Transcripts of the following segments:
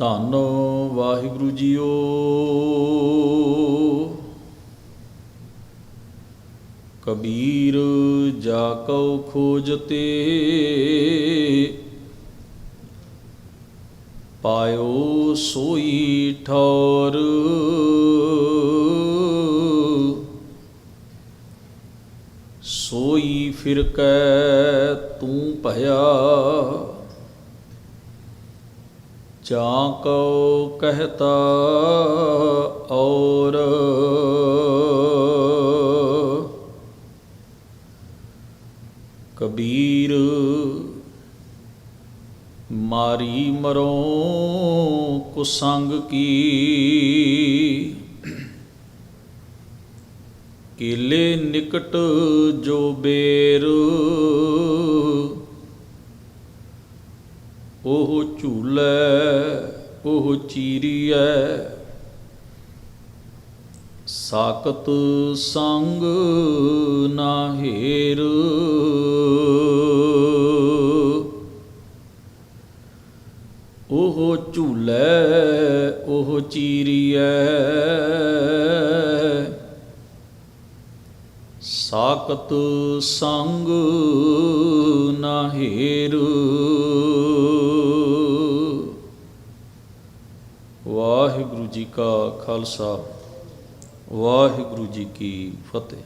ਧੰਨ ਵਾਹਿਗੁਰੂ ਜੀਓ। ਕਬੀਰ ਜਾ ਕਉ ਖੋਜਤੇ ਪਾਇਓ ਸੋਈ ਠੌਰ। ਸੋਈ ਫਿਰ ਕੈ ਤੂੰ ਭਇਆ। ਜਾਂ ਕਉ ਕਹਤਾ ਔਰ। ਕਬੀਰ ਮਾਰੀ ਮਰੋਂ ਕੁਸੰਗ ਕੀ। ਕੀਲੇ ਨਿਕਟ ਜੋ ਬੇਰ। ਉਹ ਝੂਲੈ ਉਹ ਚੀਰੀਐ। ਸਾਕਤ ਸੰਗ ਨਾ ਉਹ ਝੂਲੈ ਉਹ ਚੀਰੀਐ। ਸਾਕਤ ਸੰਗ ਨਾ ਹੇਰ ਵਾਹਿਗੁਰੂ ਜੀ ਕਾ ਖਾਲਸਾ, ਵਾਹਿਗੁਰੂ ਜੀ ਕੀ ਫਤਿਹ।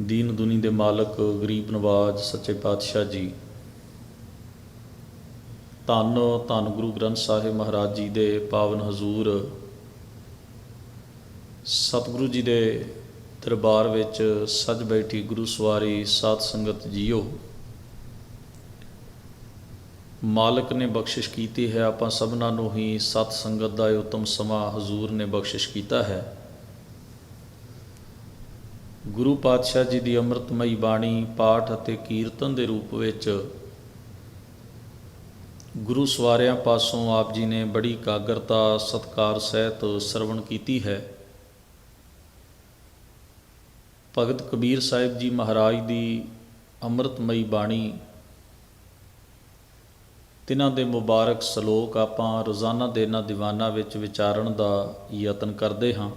ਦੀਨ ਦੁਨੀ ਦੇ ਮਾਲਕ ਗਰੀਬ ਨਵਾਜ ਸੱਚੇ ਪਾਤਸ਼ਾਹ ਜੀ, ਧੰਨ ਧੰਨ ਗੁਰੂ ਗ੍ਰੰਥ ਸਾਹਿਬ ਮਹਾਰਾਜ ਜੀ ਦੇ ਪਾਵਨ ਹਜ਼ੂਰ, ਸਤਿਗੁਰੂ ਜੀ ਦੇ ਦਰਬਾਰ ਵਿੱਚ ਸੱਜ ਬੈਠੀ ਗੁਰੂ ਸਵਾਰੀ ਸਾਧ ਸੰਗਤ ਜੀਓ। ਮਾਲਕ ਨੇ ਬਖਸ਼ਿਸ਼ ਕੀਤੀ ਹੈ, ਆਪਾਂ ਸਭਨਾਂ ਨੂੰ ਹੀ ਸਤ ਸੰਗਤ ਦਾ ਇਹ ਉਤਮ ਸਮਾਂ ਹਜ਼ੂਰ ਨੇ ਬਖਸ਼ਿਸ਼ ਕੀਤਾ ਹੈ। ਗੁਰੂ ਪਾਤਸ਼ਾਹ ਜੀ ਦੀ ਅੰਮ੍ਰਿਤਮਈ ਬਾਣੀ ਪਾਠ ਅਤੇ ਕੀਰਤਨ ਦੇ ਰੂਪ ਵਿੱਚ ਗੁਰੂ ਸਵਾਰਿਆਂ ਪਾਸੋਂ ਆਪ ਜੀ ਨੇ ਬੜੀ ਕਾਗਰਤਾ ਸਤਕਾਰ ਸਹਿਤ ਸਰਵਣ ਕੀਤੀ ਹੈ। ਭਗਤ ਕਬੀਰ ਸਾਹਿਬ ਜੀ ਮਹਾਰਾਜ ਦੀ ਅੰਮ੍ਰਿਤਮਈ ਬਾਣੀ ਤਿਨਾਂ ਦੇ ਮੁਬਾਰਕ ਸ਼ਲੋਕ ਆਪਾਂ ਰੋਜ਼ਾਨਾ ਦੇ ਇਹਨਾਂ ਦੀਵਾਨਾਂ ਵਿੱਚ ਵਿਚਾਰਨ ਦਾ ਯਤਨ ਕਰਦੇ ਹਾਂ।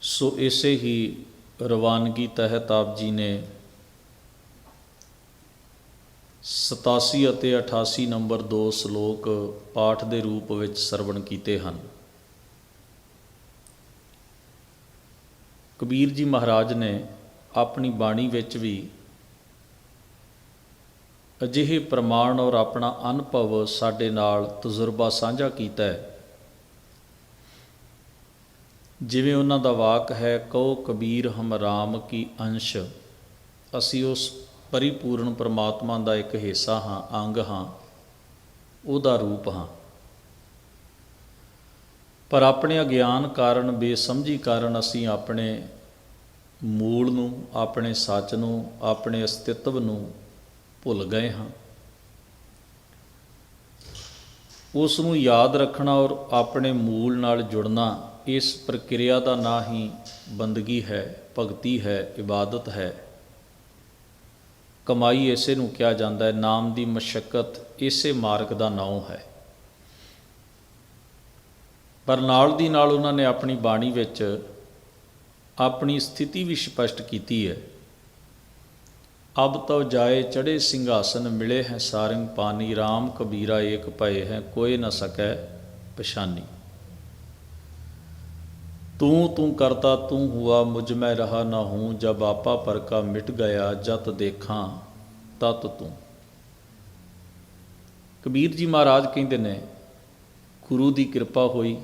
ਸੋ ਇਸੇ ਹੀ ਰਵਾਨਗੀ ਤਹਿਤ ਆਪ ਜੀ ਨੇ 87 ਅਤੇ 88 ਨੰਬਰ ਦੋ ਸ਼ਲੋਕ ਪਾਠ ਦੇ ਰੂਪ ਵਿੱਚ ਸਰਵਣ ਕੀਤੇ ਹਨ। ਕਬੀਰ ਜੀ ਮਹਾਰਾਜ ਨੇ ਆਪਣੀ ਬਾਣੀ ਵਿੱਚ ਵੀ ਅਜਿਹੇ ਪ੍ਰਮਾਣ ਔਰ ਆਪਣਾ ਅਨੁਭਵ ਸਾਡੇ ਨਾਲ ਤਜਰਬਾ ਸਾਂਝਾ ਕੀਤਾ ਹੈ। ਜਿਵੇਂ ਉਹਨਾਂ ਦਾ ਵਾਕ ਹੈ ਕਉ ਕਬੀਰ ਹਮ ਰਾਮ ਕੀ ਅੰਸ਼। ਅਸੀਂ ਉਸ ਪਰਿਪੂਰਨ ਪਰਮਾਤਮਾ ਦਾ ਇੱਕ ਹਿੱਸਾ ਹਾਂ, ਅੰਗ ਹਾਂ, ਉਹਦਾ ਰੂਪ ਹਾਂ। ਪਰ ਆਪਣੇ ਅਗਿਆਨ ਕਾਰਨ, ਬੇਸਮਝੀ ਕਾਰਨ ਅਸੀਂ ਆਪਣੇ ਮੂਲ ਨੂੰ, ਆਪਣੇ ਸੱਚ ਨੂੰ, ਆਪਣੇ ਅਸਤਿਤਵ ਨੂੰ ਭੁੱਲ ਗਏ ਹਾਂ। ਉਸ ਨੂੰ ਯਾਦ ਰੱਖਣਾ ਔਰ ਆਪਣੇ ਮੂਲ ਨਾਲ ਜੁੜਨਾ, ਇਸ ਪ੍ਰਕਿਰਿਆ ਦਾ ਨਾਂ ਹੀ ਬੰਦਗੀ ਹੈ, ਭਗਤੀ ਹੈ, ਇਬਾਦਤ ਹੈ। ਕਮਾਈ ਇਸੇ ਨੂੰ ਕਿਹਾ ਜਾਂਦਾ ਹੈ, ਨਾਮ ਦੀ ਮਸ਼ਕਤ ਇਸੇ ਮਾਰਗ ਦਾ ਨਾਮ ਹੈ। ਪਰ ਨਾਲ ਦੀ ਨਾਲ ਉਹਨਾਂ ਨੇ ਆਪਣੀ ਬਾਣੀ ਵਿੱਚ ਆਪਣੀ ਸਥਿਤੀ ਵੀ ਸਪਸ਼ਟ ਕੀਤੀ ਹੈ। ਅਬ ਤਉ ਜਾਏ ਚੜੇ ਸਿੰਘਾਸਨ ਮਿਲੇ ਹੈ ਸਾਰੰਗ ਪਾਨੀ RAM ਕਬੀਰਾ ਏਕ ਭਏ ਹੈ, ਕੋਈ ਨਾ ਸਕੈ ਪਛਾਨੀ। ਤੂੰ ਤੂੰ ਕਰਤਾ, ਤੂੰ ਹੁਆ, ਮੁਝ ਮੈਂ ਰਹਾ ਨਾ ਹੂੰ, ਜਬ ਆਪਾ ਪਰਕਾ ਮਿਟ ਗਿਆ, ਜਤ ਦੇਖਾਂ ਤਤ ਤੂੰ। ਕਬੀਰ ਜੀ ਮਹਾਰਾਜ ਕਹਿੰਦੇ ਨੇ, ਗੁਰੂ ਦੀ ਕਿਰਪਾ ਹੋਈ,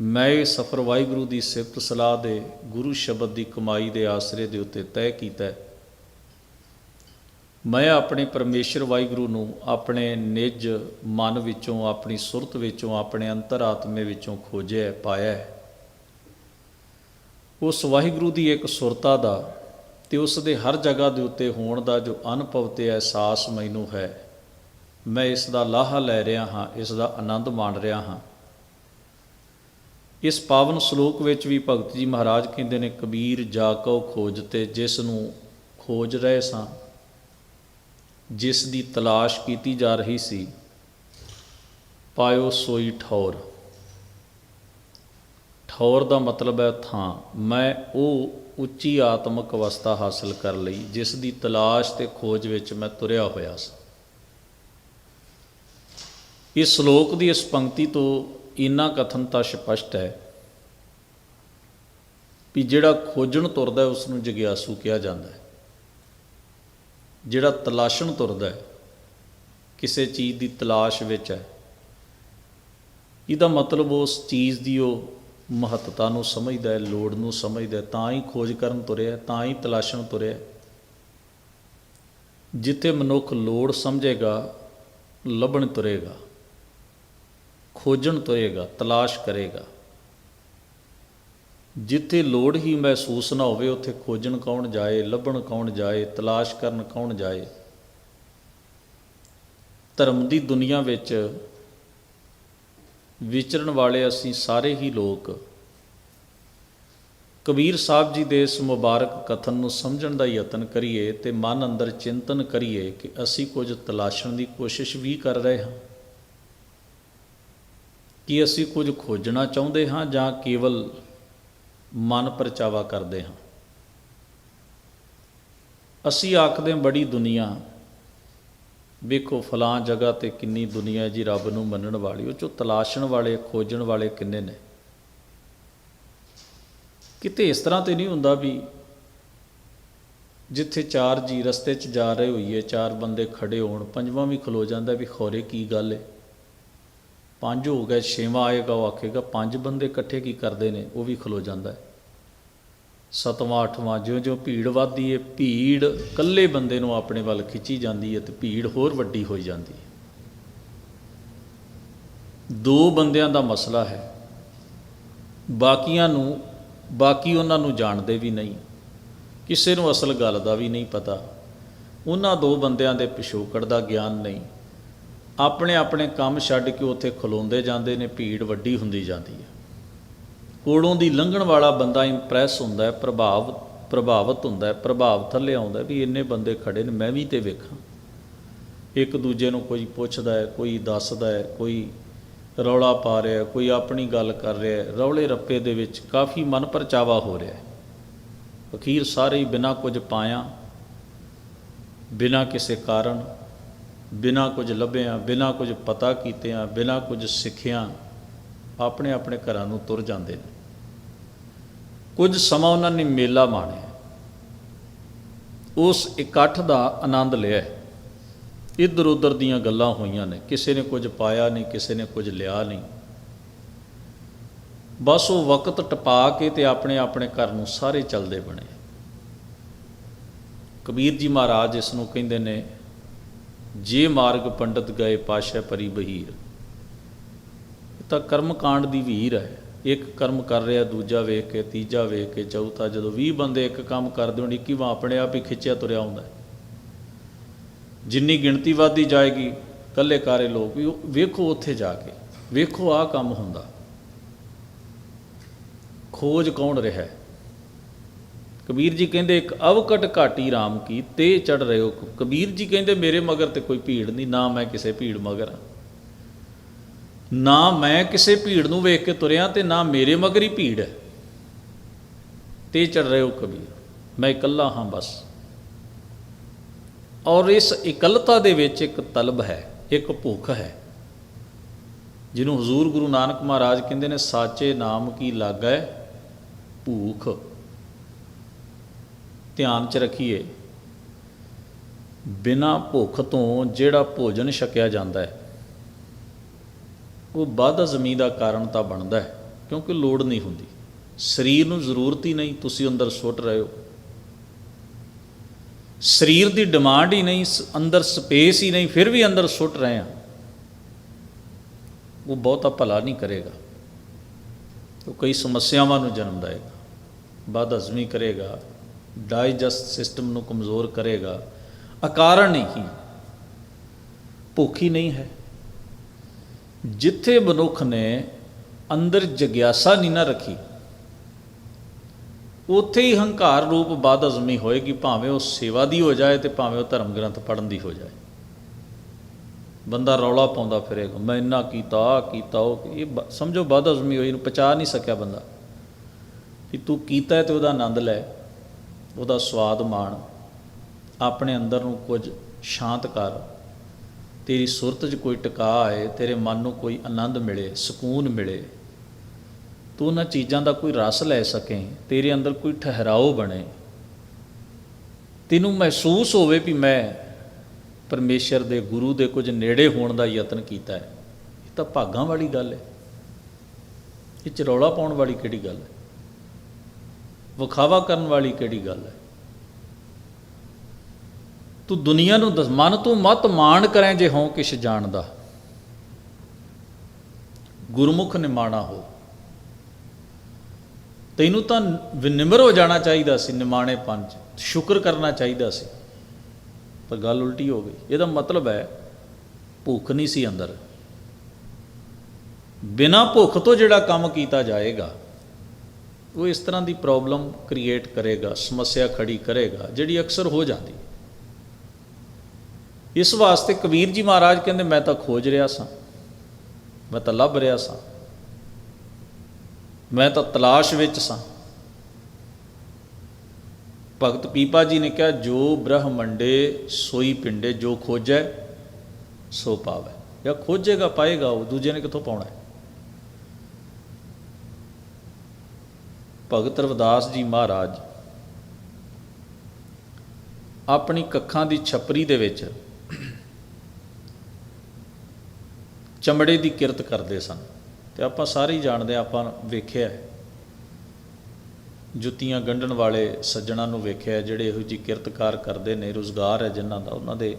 ਮੈਂ ਇਹ ਸਫਰ ਵਾਹਿਗੁਰੂ ਦੀ ਸਿਫਤ ਸਲਾਹ ਦੇ ਗੁਰੂ ਸ਼ਬਦ ਦੀ ਕਮਾਈ ਦੇ ਆਸਰੇ ਦੇ ਉੱਤੇ ਤੈਅ ਕੀਤਾ ਹੈ। ਮੈਂ ਆਪਣੇ ਪਰਮੇਸ਼ਰ ਵਾਹਿਗੁਰੂ ਨੂੰ ਆਪਣੇ ਨਿਜ ਮਨ ਵਿੱਚੋਂ, ਆਪਣੀ ਸੁਰਤ ਵਿੱਚੋਂ, ਆਪਣੇ ਅੰਤਰਾਤਮੇ ਵਿੱਚੋਂ ਖੋਜਿਆ, ਪਾਇਆ ਉਸ ਵਾਹਿਗੁਰੂ ਦੀ ਇੱਕ ਸੁਰਤਾ ਦਾ ਤੇ ਉਸ ਦੇ ਹਰ ਜਗ੍ਹਾ ਦੇ ਉੱਤੇ ਹੋਣ ਦਾ ਜੋ ਅਨੁਭਵ ਤੇ ਅਹਿਸਾਸ ਮੈਨੂੰ ਹੈ, ਮੈਂ ਇਸ ਦਾ ਲਾਹਾ ਲੈ ਰਿਹਾ ਹਾਂ, ਇਸ ਦਾ ਆਨੰਦ ਮਾਣ ਰਿਹਾ ਹਾਂ। ਇਸ ਪਾਵਨ ਸ਼ਲੋਕ ਵਿੱਚ ਵੀ ਭਗਤ ਜੀ ਮਹਾਰਾਜ ਕਹਿੰਦੇ ਨੇ, ਕਬੀਰ ਜਾ ਕਉ ਖੋਜਤੇ ਜਿਸ ਨੂੰ ਖੋਜ ਰਹੇ ਸਾਂ ਜਿਸ ਦੀ ਤਲਾਸ਼ ਕੀਤੀ ਜਾ ਰਹੀ ਸੀ ਪਾਇਓ ਸੋਈ ਠੌਰ। ਠੌਰ ਦਾ ਮਤਲਬ ਹੈ ਥਾਂ। ਮੈਂ ਉਹ ਉੱਚੀ ਆਤਮਿਕ ਅਵਸਥਾ ਹਾਸਲ ਕਰ ਲਈ ਜਿਸ ਦੀ ਤਲਾਸ਼ ਤੇ ਖੋਜ ਵਿੱਚ ਮੈਂ ਤੁਰਿਆ ਹੋਇਆ ਸੀ। ਇਸ ਸ਼ਲੋਕ ਦੀ ਇਸ ਪੰਕਤੀ ਤੋਂ ਇੰਨਾ ਕਥਨ ਤਾਂ ਸਪਸ਼ਟ ਹੈ ਵੀ ਜਿਹੜਾ ਖੋਜਣ ਤੁਰਦਾ ਹੈ, ਉਸ ਨੂੰ ਜਗਿਆਸੂ ਕਿਹਾ ਜਾਂਦਾ ਹੈ। ਜਿਹੜਾ ਤਲਾਸ਼ਣ ਤੁਰਦਾ ਹੈ, ਕਿਸੇ ਚੀਜ਼ ਦੀ ਤਲਾਸ਼ ਵਿੱਚ ਹੈ, ਇਹਦਾ ਮਤਲਬ ਉਸ ਚੀਜ਼ ਦੀ ਉਹ ਮਹੱਤਤਾ ਨੂੰ ਸਮਝਦਾ ਹੈ, ਲੋੜ ਨੂੰ ਸਮਝਦਾ ਹੈ, ਤਾਂ ਹੀ ਖੋਜ ਕਰਨ ਤੁਰਿਆ ਤਾਂ ਹੀ ਤਲਾਸ਼ਣ ਤੁਰਿਆ ਜਿੱਥੇ ਮਨੁੱਖ ਲੋੜ ਸਮਝੇਗਾ, ਲੱਭਣ ਤੁਰੇਗਾ, ਖੋਜਣ ਤੁਰੇਗਾ, ਤਲਾਸ਼ ਕਰੇਗਾ ਜਿੱਥੇ ਲੋੜ ਹੀ ਮਹਿਸੂਸ ਨਾ ਹੋਵੇ, ਉੱਥੇ ਖੋਜਣ ਕੌਣ ਜਾਏ, ਲੱਭਣ ਕੌਣ ਜਾਏ, ਤਲਾਸ਼ ਕਰਨ ਕੌਣ ਜਾਏ। ਧਰਮ ਦੀ ਦੁਨੀਆ ਵਿੱਚ ਵਿਚਰਨ ਵਾਲੇ ਅਸੀਂ ਸਾਰੇ ਹੀ ਲੋਕ। ਕਬੀਰ ਸਾਹਿਬ ਜੀ ਦੇ ਇਸ ਮੁਬਾਰਕ ਕਥਨ ਨੂੰ ਸਮਝਣ ਦਾ ਯਤਨ ਕਰੀਏ ਤੇ ਮਨ ਅੰਦਰ ਚਿੰਤਨ ਕਰੀਏ ਕਿ ਅਸੀਂ ਕੁਝ ਤਲਾਸ਼ਣ ਦੀ ਕੋਸ਼ਿਸ਼ ਵੀ ਕਰ ਰਹੇ ਹਾਂ। ਕਿ ਅਸੀਂ ਕੁਝ ਖੋਜਣਾ ਚਾਹੁੰਦੇ ਹਾਂ ਜਾਂ ਕੇਵਲ ਮਨ ਪਰਚਾਵਾ ਕਰਦੇ ਹਾਂ। ਅਸੀਂ ਆਖਦੇ ਹਾਂ, ਬੜੀ ਦੁਨੀਆ ਵੇਖੋ, ਫਲਾਂ ਜਗ੍ਹਾ ਤੇ ਕਿੰਨੀ ਦੁਨੀਆ ਜੀ, ਰੱਬ ਨੂੰ ਮੰਨਣ ਵਾਲੀ। ਉਹ ਚੋਂ ਤਲਾਸ਼ਣ ਵਾਲੇ, ਖੋਜਣ ਵਾਲੇ ਕਿੰਨੇ ਨੇ? ਕਿਤੇ ਇਸ ਤਰ੍ਹਾਂ ਤੇ ਨਹੀਂ ਹੁੰਦਾ ਵੀ ਜਿੱਥੇ ਚਾਰ ਜੀ ਰਸਤੇ 'ਚ ਜਾ ਰਹੇ ਹੋਈਏ, ਚਾਰ ਬੰਦੇ ਖੜੇ ਹੋਣ, ਪੰਜਵਾਂ ਵੀ ਖਲੋ ਜਾਂਦਾ ਵੀ ਖੋਰੇ ਕੀ ਗੱਲ ਹੈ ਪੰਜ ਹੋ ਗਏ, ਛੇਵਾਂ ਆਏਗਾ ਉਹ ਆਖੇਗਾ, ਪੰਜ ਬੰਦੇ ਇਕੱਠੇ ਕੀ ਕਰਦੇ ਨੇ? ਉਹ ਵੀ ਖਲੋ ਜਾਂਦਾ ਹੈ। ਸਤਵਾਂ, ਅੱਠਵਾਂ, ਜਿਉਂ-ਜਿਉਂ ਭੀੜ ਵੱਧਦੀ ਹੈ ਭੀੜ ਇਕੱਲੇ ਬੰਦੇ ਨੂੰ ਆਪਣੇ ਵੱਲ ਖਿੱਚੀ ਜਾਂਦੀ ਹੈ ਤੇ ਭੀੜ ਹੋਰ ਵੱਡੀ ਹੋਈ ਜਾਂਦੀ ਹੈ ਦੋ ਬੰਦਿਆਂ ਦਾ ਮਸਲਾ ਹੈ। ਬਾਕੀਆਂ ਨੂੰ, ਬਾਕੀ ਉਹਨਾਂ ਨੂੰ ਜਾਣਦੇ ਵੀ ਨਹੀਂ। ਕਿਸੇ ਨੂੰ ਅਸਲ ਗੱਲ ਦਾ ਵੀ ਨਹੀਂ ਪਤਾ। ਉਹਨਾਂ ਦੋ ਬੰਦਿਆਂ ਦੇ ਪਿਛੋਕੜ ਦਾ ਗਿਆਨ ਨਹੀਂ। ਆਪਣੇ ਆਪਣੇ ਕੰਮ ਛੱਡ ਕੇ ਉੱਥੇ ਖਲੋਂਦੇ ਜਾਂਦੇ ਨੇ, ਭੀੜ ਵੱਡੀ ਹੁੰਦੀ ਜਾਂਦੀ ਹੈ। ਕੋਲੋਂ ਦੀ ਲੰਘਣ ਵਾਲਾ ਬੰਦਾ ਇੰਪ੍ਰੈਸ ਹੁੰਦਾ ਹੈ, ਪ੍ਰਭਾਵ, ਪ੍ਰਭਾਵਿਤ ਹੁੰਦਾ ਹੈ, ਪ੍ਰਭਾਵ ਥੱਲੇ ਆਉਂਦਾ ਵੀ ਇੰਨੇ ਬੰਦੇ ਖੜੇ ਨੇ, ਮੈਂ ਵੀ ਤੇ ਵੇਖਾਂ। ਇੱਕ ਦੂਜੇ ਨੂੰ ਕੋਈ ਪੁੱਛਦਾ ਹੈ, ਕੋਈ ਦੱਸਦਾ ਹੈ, ਕੋਈ ਰੌਲਾ ਪਾ ਰਿਹਾ ਕੋਈ ਆਪਣੀ ਗੱਲ ਕਰ ਰਿਹਾ ਰੌਲੇ ਰੱਪੇ ਦੇ ਵਿੱਚ ਕਾਫੀ ਮਨ ਪਰਚਾਵਾ ਹੋ ਰਿਹਾ ਹੈ। ਅਖੀਰ ਸਾਰੇ ਹੀ ਬਿਨਾਂ ਕੁਝ ਪਾਇਆ, ਬਿਨਾਂ ਕਿਸੇ ਕਾਰਨ ਬਿਨਾਂ ਕੁਝ ਲੱਭਿਆ, ਬਿਨਾਂ ਕੁਝ ਪਤਾ ਕੀਤਿਆਂ, ਬਿਨਾਂ ਕੁਝ ਸਿੱਖਿਆ ਆਪਣੇ ਆਪਣੇ ਘਰਾਂ ਨੂੰ ਤੁਰ ਜਾਂਦੇ ਨੇ। ਕੁਝ ਸਮਾਂ ਉਹਨਾਂ ਨੇ ਮੇਲਾ ਮਾਣਿਆ। ਉਸ ਇਕੱਠ ਦਾ ਆਨੰਦ ਲਿਆ। ਇੱਧਰ ਉੱਧਰ ਦੀਆਂ ਗੱਲਾਂ ਹੋਈਆਂ ਨੇ। ਕਿਸੇ ਨੇ ਕੁਝ ਪਾਇਆ ਨਹੀਂ, ਕਿਸੇ ਨੇ ਕੁਝ ਲਿਆ ਨਹੀਂ। ਬਸ ਉਹ ਵਕਤ ਟਪਾ ਕੇ ਤੇ ਆਪਣੇ ਆਪਣੇ ਘਰ ਨੂੰ ਸਾਰੇ ਚੱਲਦੇ ਬਣੇ। ਕਬੀਰ ਜੀ ਮਹਾਰਾਜ ਇਸ ਨੂੰ ਕਹਿੰਦੇ ਨੇ ਜੇ ਮਾਰਗ ਪੰਡਤ ਗਏ ਪਾਸ਼ਾ ਪਰੀ ਬਹੀਰ। ਇਹ ਤਾਂ ਕਰਮ ਕਾਂਡ ਦੀ ਵੀਰ ਹੈ। ਇੱਕ ਕਰਮ ਕਰ ਰਿਹਾ, ਦੂਜਾ ਵੇਖ ਕੇ, ਤੀਜਾ ਵੇਖ ਕੇ, ਚੌਥਾ, ਜਦੋਂ 20 ਬੰਦੇ ਇੱਕ ਕੰਮ ਕਰਦੇ ਹੋਣ 21ਵਾਂ ਆਪਣੇ ਆਪ ਹੀ ਖਿੱਚਿਆ ਤੁਰਿਆ ਹੁੰਦਾ ਜਿੰਨੀ ਗਿਣਤੀ ਵੱਧਦੀ ਜਾਏਗੀ ਕੱਲੇ ਕਾਰੇ ਲੋਕ ਵੀ ਉਹ ਵੇਖੋ ਉੱਥੇ ਜਾ ਕੇ, ਵੇਖੋ ਆਹ ਕੰਮ ਹੁੰਦਾ। ਖੋਜ ਕੌਣ ਰਿਹਾ ਹੈ? ਕਬੀਰ ਜੀ ਕਹਿੰਦੇ, ਇੱਕ ਅਵਕਟ ਘਾਟੀ RAM ਕੀ, ਤੇ ਚੜ ਰਹੇ ਹੋ ਕਬੀਰ ਜੀ ਕਹਿੰਦੇ, ਮੇਰੇ ਮਗਰ ਤੇ ਕੋਈ ਭੀੜ ਨਹੀਂ, ਨਾ ਮੈਂ ਕਿਸੇ ਭੀੜ ਮਗਰ ਨਾ ਮੈਂ ਕਿਸੇ ਭੀੜ ਨੂੰ ਵੇਖ ਕੇ ਤੁਰਿਆ ਤੇ ਨਾ ਮੇਰੇ ਮਗਰ ਹੀ ਭੀੜ ਹੈ। ਤੇ ਚੜ ਰਹੇ ਹੋ ਕਬੀਰ, ਮੈਂ ਇਕੱਲਾ ਹਾਂ ਬਸ। ਔਰ ਇਸ ਇਕੱਲਤਾ ਦੇ ਵਿੱਚ ਇੱਕ ਤਲਬ ਹੈ, ਇੱਕ ਭੁੱਖ ਹੈ, ਜਿਹਨੂੰ ਹਜ਼ੂਰ ਗੁਰੂ ਨਾਨਕ ਮਹਾਰਾਜ ਕਹਿੰਦੇ ਨੇ, ਸਾਚੇ ਨਾਮ ਕੀ ਲਾਗੈ ਭੂਖ? ਧਿਆਨ 'ਚ ਰੱਖੀਏ। ਬਿਨਾ ਭੁੱਖ ਤੋਂ ਜਿਹੜਾ ਭੋਜਨ ਛਕਿਆ ਜਾਂਦਾ ਹੈ, ਉਹ ਵਾਧਾ ਜ਼ਮੀਨ ਦਾ ਕਾਰਨ ਤਾਂ ਬਣਦਾ ਹੈ, ਕਿਉਂਕਿ ਲੋੜ ਨਹੀਂ ਹੁੰਦੀ। ਸਰੀਰ ਨੂੰ ਜ਼ਰੂਰਤ ਹੀ ਨਹੀਂ, ਤੁਸੀਂ ਅੰਦਰ ਸੁੱਟ ਰਹੇ ਹੋ। ਸਰੀਰ ਦੀ ਡਿਮਾਂਡ ਹੀ ਨਹੀਂ, ਸ- ਅੰਦਰ ਸਪੇਸ ਹੀ ਨਹੀਂ, ਫਿਰ ਵੀ ਅੰਦਰ ਸੁੱਟ ਰਹੇ ਆ ਉਹ ਬਹੁਤਾ ਭਲਾ ਨਹੀਂ ਕਰੇਗਾ। ਉਹ ਕਈ ਸਮੱਸਿਆਵਾਂ ਨੂੰ ਜਨਮ ਦੇਗਾ ਬਦ ਅਜ਼ਮੀ ਕਰੇਗਾ। ਡਾਈਜੈਸਟ ਸਿਸਟਮ ਨੂੰ ਕਮਜ਼ੋਰ ਕਰੇਗਾ ਅਕਾਰਨ ਨਹੀਂ। ਭੁੱਖੀ ਨਹੀਂ ਹੈ। ਜਿੱਥੇ ਮਨੁੱਖ ਨੇ ਅੰਦਰ ਜਗਿਆਸਾ ਨਹੀਂ ਨਾ ਰੱਖੀ, ਉੱਥੇ ਹੀ ਹੰਕਾਰ ਰੂਪ ਬਾਦ ਹਜ਼ਮੀ ਹੋਏਗੀ, ਭਾਵੇਂ ਉਹ ਸੇਵਾ ਦੀ ਹੋ ਜਾਏ ਤੇ ਭਾਵੇਂ ਉਹ ਧਰਮ ਗ੍ਰੰਥ ਪੜਨ ਦੀ ਹੋ ਜਾਏ। ਬੰਦਾ ਰੌਲਾ ਪਾਉਂਦਾ ਫਿਰੇਗਾ ਮੈਂ ਇੰਨਾ ਕੀਤਾ, ਆਹ ਕੀਤਾ, ਉਹ ਇਹ ਬ- ਸਮਝੋ ਬਾਦ ਹਜ਼ਮੀ ਹੋਈ ਨੂੰ ਪਚਾ ਨਹੀਂ ਸਕਿਆ ਬੰਦਾ। ਕਿ ਤੂੰ ਕੀਤਾ ਹੈ ਤੇ ਉਹਦਾ ਆਨੰਦ ਲੈ। ਉਹਦਾ ਸਵਾਦ ਮਾਣ, ਆਪਣੇ ਅੰਦਰ ਨੂੰ ਕੁਝ ਸ਼ਾਂਤ ਕਰ। ਤੇਰੀ ਸੁਰਤ 'ਚ ਕੋਈ ਟਿਕਾ ਆਏ, ਤੇਰੇ ਮਨ ਨੂੰ ਕੋਈ ਆਨੰਦ ਮਿਲੇ, ਸਕੂਨ ਮਿਲੇ। ਤੂੰ ਉਹਨਾਂ ਚੀਜ਼ਾਂ ਦਾ ਕੋਈ ਰਸ ਲੈ ਸਕੇ, ਤੇਰੇ ਅੰਦਰ ਕੋਈ ਠਹਿਰਾਓ ਬਣੇ। ਤੈਨੂੰ ਮਹਿਸੂਸ ਹੋਵੇ ਵੀ ਮੈਂ ਪਰਮੇਸ਼ਰ ਦੇ, ਗੁਰੂ ਦੇ ਕੁਝ ਨੇੜੇ ਹੋਣ ਦਾ ਯਤਨ ਕੀਤਾ ਹੈ। ਇਹ ਤਾਂ ਭਾਗਾਂ ਵਾਲੀ ਗੱਲ ਹੈ। ਇਹ ਚ ਰੌਲਾ ਪਾਉਣ ਵਾਲੀ ਕਿਹੜੀ ਗੱਲ ਹੈ? ਵਿਖਾਵਾ ਕਰਨ ਵਾਲੀ ਕਿਹੜੀ ਗੱਲ ਹੈ? ਤੂੰ ਦੁਨੀਆ ਨੂੰ ਦਸ, ਮਨ ਤੂੰ ਮਤ ਮਾਣ ਕਰੈ ਜੇ ਹੋਂ ਕਿਛ ਜਾਣਦਾ। ਗੁਰਮੁਖ ਨਿਮਾਣਾ ਹੋ। ਤੈਨੂੰ ਤਾਂ ਵਿਨਿਮਰ ਹੋ ਜਾਣਾ ਚਾਹੀਦਾ ਸੀ ਨਿਮਾਣੇ ਪੰਜ ਸ਼ੁਕਰ ਕਰਨਾ ਚਾਹੀਦਾ ਸੀ। ਪਰ ਗੱਲ ਉਲਟੀ ਹੋ ਗਈ। ਇਹਦਾ ਮਤਲਬ ਹੈ, ਭੁੱਖ ਨਹੀਂ ਸੀ ਅੰਦਰ। ਬਿਨਾ ਭੁੱਖ ਤੋਂ ਜਿਹੜਾ ਕੰਮ ਕੀਤਾ ਜਾਏਗਾ ਉਹ ਇਸ ਤਰ੍ਹਾਂ ਦੀ ਪ੍ਰੋਬਲਮ ਕ੍ਰੀਏਟ ਕਰੇਗਾ, ਸਮੱਸਿਆ ਖੜੀ ਕਰੇਗਾ, ਜਿਹੜੀ ਅਕਸਰ ਹੋ ਜਾਂਦੀ ਇਸ ਵਾਸਤੇ ਕਬੀਰ ਜੀ ਮਹਾਰਾਜ ਕਹਿੰਦੇ, ਮੈਂ ਤਾਂ ਖੋਜ ਰਿਹਾ ਸਾਂ, ਮੈਂ ਤਾਂ ਲੱਭ ਰਿਹਾ ਸਾਂ, ਮੈਂ ਤਾਂ ਤਲਾਸ਼ ਵਿੱਚ ਸਾਂ। ਭਗਤ ਪੀਪਾ ਜੀ ਨੇ ਕਿਹਾ, ਜੋ ਬ੍ਰਹਮੰਡੇ ਸੋਈ ਪਿੰਡੇ, ਜੋ ਖੋਜੈ, ਸੋ ਪਾਵੈ। ਜਾਂ, ਖੋਜੇਗਾ, ਪਾਏਗਾ, ਉਹ ਦੂਜੇ ਨੇ ਕਿੱਥੋਂ ਪਾਉਣਾ ਹੈ? ਭਗਤ ਰਵਿਦਾਸ ਜੀ ਮਹਾਰਾਜ ਆਪਣੀ ਕੱਖਾਂ ਦੀ ਛਪਰੀ ਦੇ ਵਿੱਚ ਚਮੜੇ ਦੀ ਕਿਰਤ ਕਰਦੇ ਸਨ ਤੇ ਆਪਾਂ ਸਾਰੇ ਹੀ ਜਾਣਦੇ ਹਾਂ, ਆਪਾਂ ਵੇਖਿਆ ਜੁੱਤੀਆਂ ਗੰਢਣ ਵਾਲੇ ਸੱਜਣਾ ਨੂੰ ਵੇਖਿਆ ਜਿਹੜੇ ਇਹੋ ਜੀ ਕਿਰਤਕਾਰ ਕਰਦੇ ਨੇ ਰੋਜ਼ਗਾਰ ਹੈ ਜਿਨ੍ਹਾਂ ਦਾ ਉਹਨਾਂ ਦੇ